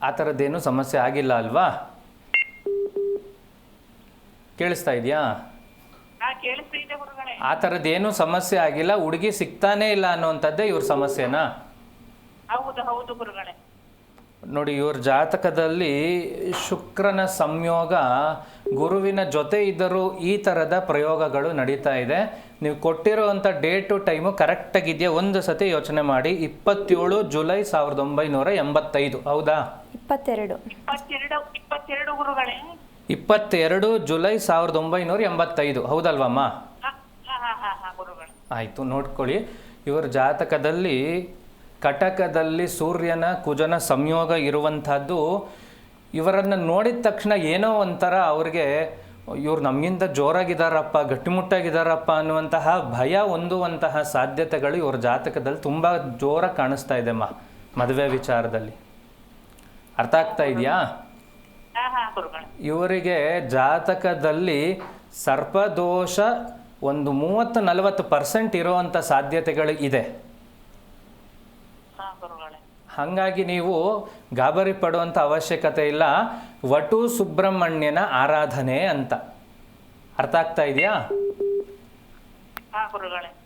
ಆ ಥರದ್ದೇನು ಸಮಸ್ಯೆ ಆಗಿಲ್ಲ ಅಲ್ವಾ? ಕೇಳಿಸ್ತಾ ಇದೆಯಾ? ಆ ಥರದ್ದೇನು ಸಮಸ್ಯೆ ಆಗಿಲ್ಲ ಹುಡುಗಿ ಸಿಗ್ತಾನೇ ಇಲ್ಲ ಅನ್ನೋವಂಥದ್ದೇ ಇವ್ರ ಸಮಸ್ಯೆನಾ? ಹೌದು ಹೌದು ಗುರುಗಳೇ. ನೋಡಿ ಇವ್ರ ಜಾತಕದಲ್ಲಿ ಶುಕ್ರನ ಸಂಯೋಗ ಗುರುವಿನ ಜೊತೆ ಇದ್ದರೂ ಈ ಥರದ ಪ್ರಯೋಗಗಳು ನಡೀತಾ ಇದೆ. ನೀವು ಕೊಟ್ಟಿರೋವಂಥ ಡೇಟು ಟೈಮು ಕರೆಕ್ಟಾಗಿದೆಯಾ? ಒಂದು ಸತಿ ಯೋಚನೆ ಮಾಡಿ. ಇಪ್ಪತ್ತೇಳು ಜುಲೈ ಸಾವಿರದ ಒಂಬೈನೂರ ಎಂಬತ್ತೈದು. ಹೌದಾ? ಇಪ್ಪತ್ತೆರಡು. ಇಪ್ಪತ್ತೆರಡು ಇಪ್ಪತ್ತೆರಡು ಗುರುಗಳೇ? ಇಪ್ಪತ್ತೆರಡು ಜುಲೈ ಸಾವಿರದ ಒಂಬೈನೂರ ಎಂಬತ್ತೈದು. ಹೌದಲ್ವಮ್ಮ? ಹಾ ಹಾ ಹಾ ಹಾ ಹಾ ಗುರುಗಳೇ. ಆಯಿತು ನೋಡ್ಕೊಳ್ಳಿ. ಇವ್ರ ಜಾತಕದಲ್ಲಿ ಕಟಕದಲ್ಲಿ ಸೂರ್ಯನ ಕುಜನ ಸಂಯೋಗ ಇರುವಂಥದ್ದು ಇವರನ್ನು ನೋಡಿದ ತಕ್ಷಣ ಏನೋ ಒಂಥರ ಅವ್ರಿಗೆ ಇವ್ರು ನಮಗಿಂತ ಜೋರಾಗಿದ್ದಾರಪ್ಪ ಗಟ್ಟಿಮುಟ್ಟಾಗಿದ್ದಾರಪ್ಪ ಅನ್ನುವಂತಹ ಭಯ ಹೊಂದುವಂತಹ ಸಾಧ್ಯತೆಗಳು ಇವ್ರ ಜಾತಕದಲ್ಲಿ ತುಂಬ ಜೋರಾಗಿ ಕಾಣಿಸ್ತಾ ಇದೆಮ್ಮ ಮದುವೆ ವಿಚಾರದಲ್ಲಿ. ಅರ್ಥ ಆಗ್ತಾ ಇದೆಯಾ? ಇವರಿಗೆ ಜಾತಕದಲ್ಲಿ ಸರ್ಪದೋಷ ಒಂದು ಮೂವತ್ತು ನಲವತ್ತು ಪರ್ಸೆಂಟ್ ಇರುವಂಥ ಸಾಧ್ಯತೆಗಳು ಇದೆ. ಗುರುಗಳೇ ಹಾಗಾಗಿ ನೀವು ಗಾಬರಿ ಪಡುವಂಥ ಅವಶ್ಯಕತೆ ಇಲ್ಲ. ವಟು ಸುಬ್ರಹ್ಮಣ್ಯನ ಆರಾಧನೆ ಅಂತ. ಅರ್ಥ ಆಗ್ತಾ ಇದೆಯಾ?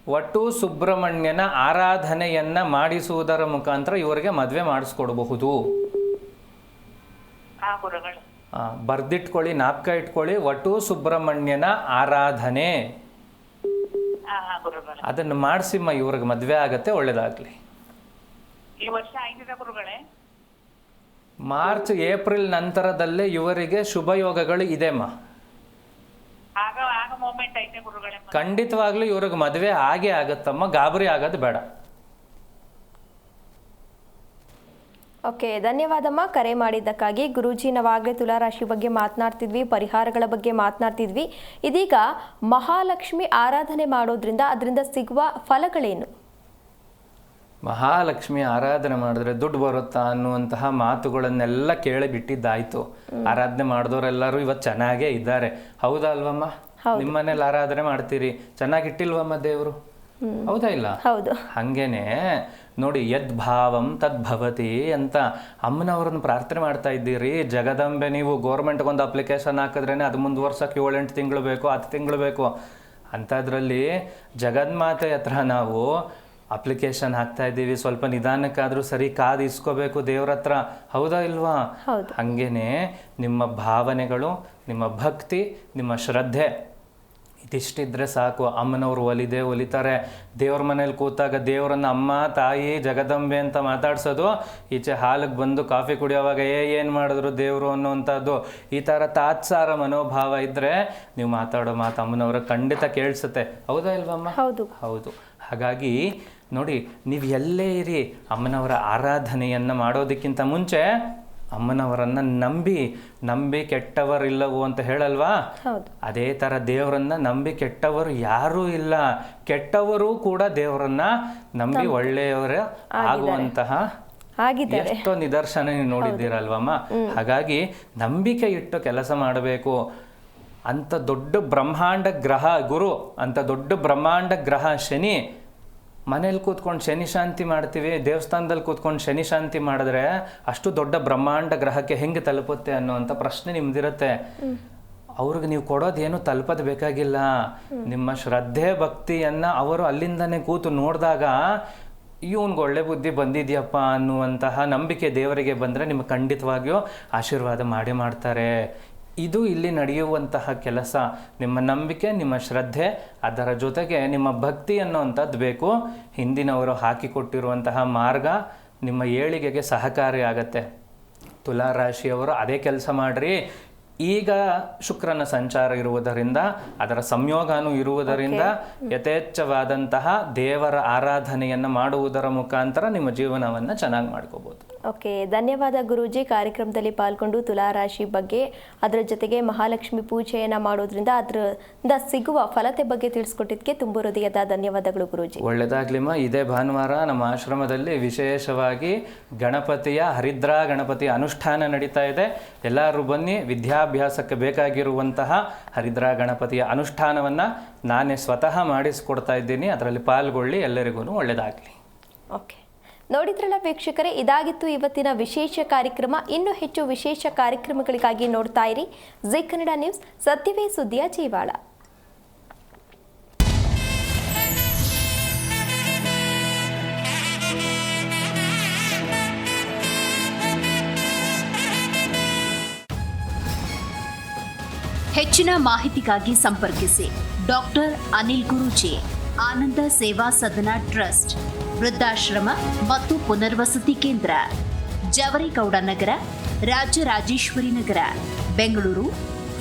ವಟು ಸುಬ್ರಹ್ಮಣ್ಯನ ಆರಾಧನೆಯನ್ನ ಮಾಡಿಸುವುದರ ಮುಖಾಂತರ ಇವರಿಗೆ ಮದುವೆ ಮಾಡಿಸ್ಕೊಡಬಹುದು. ಬರ್ದಿಟ್ಕೊಳ್ಳಿ ನಾಪ್ಕ ಇಟ್ಕೊಳ್ಳಿ ವಟು ಸುಬ್ರಹ್ಮಣ್ಯನ ಆರಾಧನೆ. ಅದನ್ನು ಮಾಡಿಸಿಮ್ಮ ಇವ್ರಿಗೆ ಮದುವೆ ಆಗತ್ತೆ ಒಳ್ಳೇದಾಗಲಿ. ಈ ವರ್ಷ ಗುರುಗಳೇ. ಮಾರ್ಚ್ ಏಪ್ರಿಲ್ ನಂತರದಲ್ಲೇ ಇವರಿಗೆ ಶುಭ ಯೋಗಗಳು ಇದೆಮ್ಮ ಆಗ ಆಗ ಮೂಮೆಂಟ್ ಐತೆ ಗುರುಗಳೇ. ಖಂಡಿತವಾಗ್ಲೂ ಇವ್ರಿಗೆ ಮದುವೆ ಆಗೇ ಆಗತ್ತಮ್ಮ ಗಾಬರಿ ಆಗೋದು ಬೇಡ. ಓಕೆ ಧನ್ಯವಾದಮ್ಮ. ಕರೆ ಮಾಡಿದ್ದಕ್ಕಾಗಿ ಗುರೂಜಿ ನಾವಾಗಲೇ ತುಲಾರಾಶಿ ಬಗ್ಗೆ ಮಾತನಾಡ್ತಿದ್ವಿ ಪರಿಹಾರಗಳ ಬಗ್ಗೆ ಮಾತನಾಡ್ತಿದ್ವಿ. ಇದೀಗ ಮಹಾಲಕ್ಷ್ಮಿ ಆರಾಧನೆ ಮಾಡೋದ್ರಿಂದ ಅದರಿಂದ ಸಿಗುವ ಫಲಗಳೇನು? ಮಹಾಲಕ್ಷ್ಮಿ ಆರಾಧನೆ ಮಾಡಿದ್ರೆ ದುಡ್ಡು ಬರುತ್ತಾ ಅನ್ನುವಂತಹ ಮಾತುಗಳನ್ನೆಲ್ಲ ಕೇಳಿ ಬಿಟ್ಟಿದ್ದಾಯ್ತು. ಆರಾಧನೆ ಮಾಡಿದವರೆಲ್ಲರೂ ಇವತ್ತು ಚೆನ್ನಾಗೇ ಇದ್ದಾರೆ. ಹೌದಾ ಅಲ್ವಮ್ಮ? ನಿಮ್ಮನೇಲಿ ಆರಾಧನೆ ಮಾಡ್ತೀರಿ. ಚೆನ್ನಾಗಿಟ್ಟಿಲ್ವಮ್ಮ ದೇವರು? ಹೌದಾ ಇಲ್ಲ? ಹೌದು. ಹಂಗೇನೆ. ನೋಡಿ ಯದ್ ಭಾವಂ ತದ್ಭವತಿ ಅಂತ ಅಮ್ಮನವ್ರನ್ನ ಪ್ರಾರ್ಥನೆ ಮಾಡ್ತಾ ಇದ್ದೀರಿ. ಜಗದಂಬೆ ನೀವು ಗೋರ್ಮೆಂಟ್ ಒಂದು ಅಪ್ಲಿಕೇಶನ್ ಹಾಕಿದ್ರೇನೆ ಅದು ಮುಂದುವರ್ಸೋಕೆ ಏಳೆಂಟು ತಿಂಗಳು ಬೇಕು ಹತ್ತು ತಿಂಗಳು ಬೇಕು. ಅಂಥದ್ರಲ್ಲಿ ಜಗನ್ಮಾತೆ ಹತ್ರ ನಾವು ಅಪ್ಲಿಕೇಶನ್ ಹಾಕ್ತಾ ಇದ್ದೀವಿ. ಸ್ವಲ್ಪ ನಿಧಾನಕ್ಕಾದರೂ ಸರಿ ಕಾದು ಇಸ್ಕೋಬೇಕು ದೇವ್ರ ಹತ್ರ ಹೌದಾ ಇಲ್ವಾ? ಹಂಗೇನೆ ಹಾಗೇನೆ ನಿಮ್ಮ ಭಾವನೆಗಳು ನಿಮ್ಮ ಭಕ್ತಿ ನಿಮ್ಮ ಶ್ರದ್ಧೆ. ಇದಿಷ್ಟಿದ್ರೆ ಸಾಕು. ಅಮ್ಮನವರು ಒಲಿದೆ ಒಲಿತಾರೆ. ದೇವ್ರ ಮನೇಲಿ ಕೂತಾಗ ದೇವ್ರನ್ನ ಅಮ್ಮ ತಾಯಿ ಜಗದಂಬೆ ಅಂತ ಮಾತಾಡ್ಸೋದು ಈಚೆ ಹಾಲಿಗೆ ಬಂದು ಕಾಫಿ ಕುಡಿಯೋವಾಗ ಏ ಏನು ಮಾಡಿದ್ರು ದೇವರು ಅನ್ನೋವಂಥದ್ದು ಈ ಥರ ತಾತ್ಸಾರ ಮನೋಭಾವ ಇದ್ದರೆ ನೀವು ಮಾತಾಡೋ ಮಾತು ಅಮ್ಮನವ್ರ ಖಂಡಿತ ಕೇಳಿಸುತ್ತೆ. ಹೌದಾ ಇಲ್ವಮ್ಮ ಹೌದು. ಹೌದು. ಹಾಗಾಗಿ ನೋಡಿ ನೀವು ಎಲ್ಲೇ ಇರಿ ಅಮ್ಮನವರ ಆರಾಧನೆಯನ್ನು ಮಾಡೋದಕ್ಕಿಂತ ಮುಂಚೆ ಅಮ್ಮನವರನ್ನ ನಂಬಿ ನಂಬಿ ಕೆಟ್ಟವರಿಲ್ಲವು ಅಂತ ಹೇಳಲ್ವಾ? ಅದೇ ತರ ದೇವರನ್ನ ನಂಬಿ ಕೆಟ್ಟವರು ಯಾರೂ ಇಲ್ಲ. ಕೆಟ್ಟವರು ಕೂಡ ದೇವರನ್ನ ನಂಬಿ ಒಳ್ಳೆಯವರ ಆಗುವಂತಹ ಎಷ್ಟೋ ನಿದರ್ಶನ ನೀವು ನೋಡಿದ್ದೀರಲ್ವಮ್ಮ? ಹಾಗಾಗಿ ನಂಬಿಕೆ ಇಟ್ಟು ಕೆಲಸ ಮಾಡಬೇಕು. ಅಂತ ದೊಡ್ಡ ಬ್ರಹ್ಮಾಂಡ ಗ್ರಹ ಗುರು ಅಂತ ದೊಡ್ಡ ಬ್ರಹ್ಮಾಂಡ ಗ್ರಹ ಶನಿ ಮನೇಲಿ ಕೂತ್ಕೊಂಡು ಶನಿ ಶಾಂತಿ ಮಾಡ್ತೀವಿ ದೇವಸ್ಥಾನದಲ್ಲಿ ಕೂತ್ಕೊಂಡು ಶನಿ ಶಾಂತಿ ಮಾಡಿದ್ರೆ ಅಷ್ಟು ದೊಡ್ಡ ಬ್ರಹ್ಮಾಂಡ ಗ್ರಹಕ್ಕೆ ಹೆಂಗೆ ತಲುಪುತ್ತೆ ಅನ್ನೋವಂಥ ಪ್ರಶ್ನೆ ನಿಮ್ದಿರುತ್ತೆ. ಅವ್ರಿಗೆ ನೀವು ಕೊಡೋದೇನು ತಲುಪೋದು ಬೇಕಾಗಿಲ್ಲ. ನಿಮ್ಮ ಶ್ರದ್ಧೆ ಭಕ್ತಿಯನ್ನ ಅವರು ಅಲ್ಲಿಂದನೇ ಕೂತು ನೋಡಿದಾಗ, ಇವನ್ಗೆ ಒಳ್ಳೆ ಬುದ್ಧಿ ಬಂದಿದ್ಯಪ್ಪ ಅನ್ನುವಂತಹ ನಂಬಿಕೆ ದೇವರಿಗೆ ಬಂದರೆ ನಿಮಗೆ ಖಂಡಿತವಾಗಿಯೂ ಆಶೀರ್ವಾದ ಮಾಡಿ ಮಾಡ್ತಾರೆ. ಇದು ಇಲ್ಲಿ ನಡೆಯುವಂತಹ ಕೆಲಸ. ನಿಮ್ಮ ನಂಬಿಕೆ, ನಿಮ್ಮ ಶ್ರದ್ಧೆ, ಅದರ ಜೊತೆಗೆ ನಿಮ್ಮ ಭಕ್ತಿ ಅನ್ನುವಂಥದ್ದು ಬೇಕು. ಹಿಂದಿನವರು ಹಾಕಿಕೊಟ್ಟಿರುವಂತಹ ಮಾರ್ಗ ನಿಮ್ಮ ಏಳಿಗೆಗೆ ಸಹಕಾರಿಯಾಗತ್ತೆ. ತುಲಾ ರಾಶಿಯವರು ಅದೇ ಕೆಲಸ ಮಾಡ್ರಿ. ಈಗ ಶುಕ್ರನ ಸಂಚಾರ ಇರುವುದರಿಂದ ಅದರ ಸಂಯೋಗನೂ ಇರುವುದರಿಂದ ಯಥೇಚ್ಛವಾದಂತಹ ದೇವರ ಆರಾಧನೆಯನ್ನು ಮಾಡುವುದರ ಮುಖಾಂತರ ನಿಮ್ಮ ಜೀವನವನ್ನು ಚೆನ್ನಾಗಿ ಮಾಡ್ಕೋಬಹುದು ಓಕೆ ಧನ್ಯವಾದ ಗುರೂಜಿ. ಕಾರ್ಯಕ್ರಮದಲ್ಲಿ ಪಾಲ್ಗೊಂಡು ತುಲಾರಾಶಿ ಬಗ್ಗೆ ಅದರ ಜೊತೆಗೆ ಮಹಾಲಕ್ಷ್ಮಿ ಪೂಜೆಯನ್ನು ಮಾಡೋದ್ರಿಂದ ಅದರಿಂದ ಸಿಗುವ ಫಲತೆ ಬಗ್ಗೆ ತಿಳಿಸ್ಕೊಟ್ಟಿದ್ದಕ್ಕೆ ತುಂಬ ಹೃದಯದ ಧನ್ಯವಾದಗಳು ಗುರೂಜಿ. ಒಳ್ಳೆದಾಗ್ಲಿಮ್ಮ ಇದೇ ಭಾನುವಾರ ನಮ್ಮ ಆಶ್ರಮದಲ್ಲಿ ವಿಶೇಷವಾಗಿ ಗಣಪತಿಯ ಹರಿದ್ರಾ ಗಣಪತಿಯ ಅನುಷ್ಠಾನ ನಡೀತಾ ಇದೆ. ಎಲ್ಲರೂ ಬನ್ನಿ ವಿದ್ಯಾಭ್ಯಾಸಕ್ಕೆ ಬೇಕಾಗಿರುವಂತಹ ಹರಿದ್ರಾ ಗಣಪತಿಯ ಅನುಷ್ಠಾನವನ್ನು ನಾನೇ ಸ್ವತಃ ಮಾಡಿಸಿಕೊಡ್ತಾ ಇದ್ದೀನಿ. ಅದರಲ್ಲಿ ಪಾಲ್ಗೊಳ್ಳಿ, ಎಲ್ಲರಿಗೂ ಒಳ್ಳೆಯದಾಗಲಿ ಓಕೆ. ನೋಡಿದ್ರಲ್ಲ ವೀಕ್ಷಕರೇ, ಇದಾಗಿತ್ತು ಇವತ್ತಿನ ವಿಶೇಷ ಕಾರ್ಯಕ್ರಮ. ಇನ್ನೂ ಹೆಚ್ಚು ವಿಶೇಷ ಕಾರ್ಯಕ್ರಮಗಳಿಗಾಗಿ ನೋಡ್ತಾ ಇರಿ. ಜಿ ಕನ್ನಡ ನ್ಯೂಸ್, ಸತ್ಯವೇ ಸುದ್ದಿಯ ಜೀವಾಳ. ಹೆಚ್ಚಿನ ಮಾಹಿತಿಗಾಗಿ ಸಂಪರ್ಕಿಸಿ. ಡಾಕ್ಟರ್ ಅನಿಲ್ ಗುರೂಜಿ, ಆನಂದ ಸೇವಾ ಸದನ ಟ್ರಸ್ಟ್, ವೃದ್ಧಾಶ್ರಮ ಮತ್ತು ಪುನರ್ವಸತಿ ಕೇಂದ್ರ, Javaregowda Nagar Rajarajeshwari Nagar, Bengaluru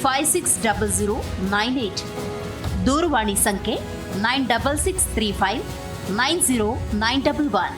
five six double zero nine eight ದೂರವಾಣಿ ಸಂಖ್ಯೆ nine double six three five nine zero nine double one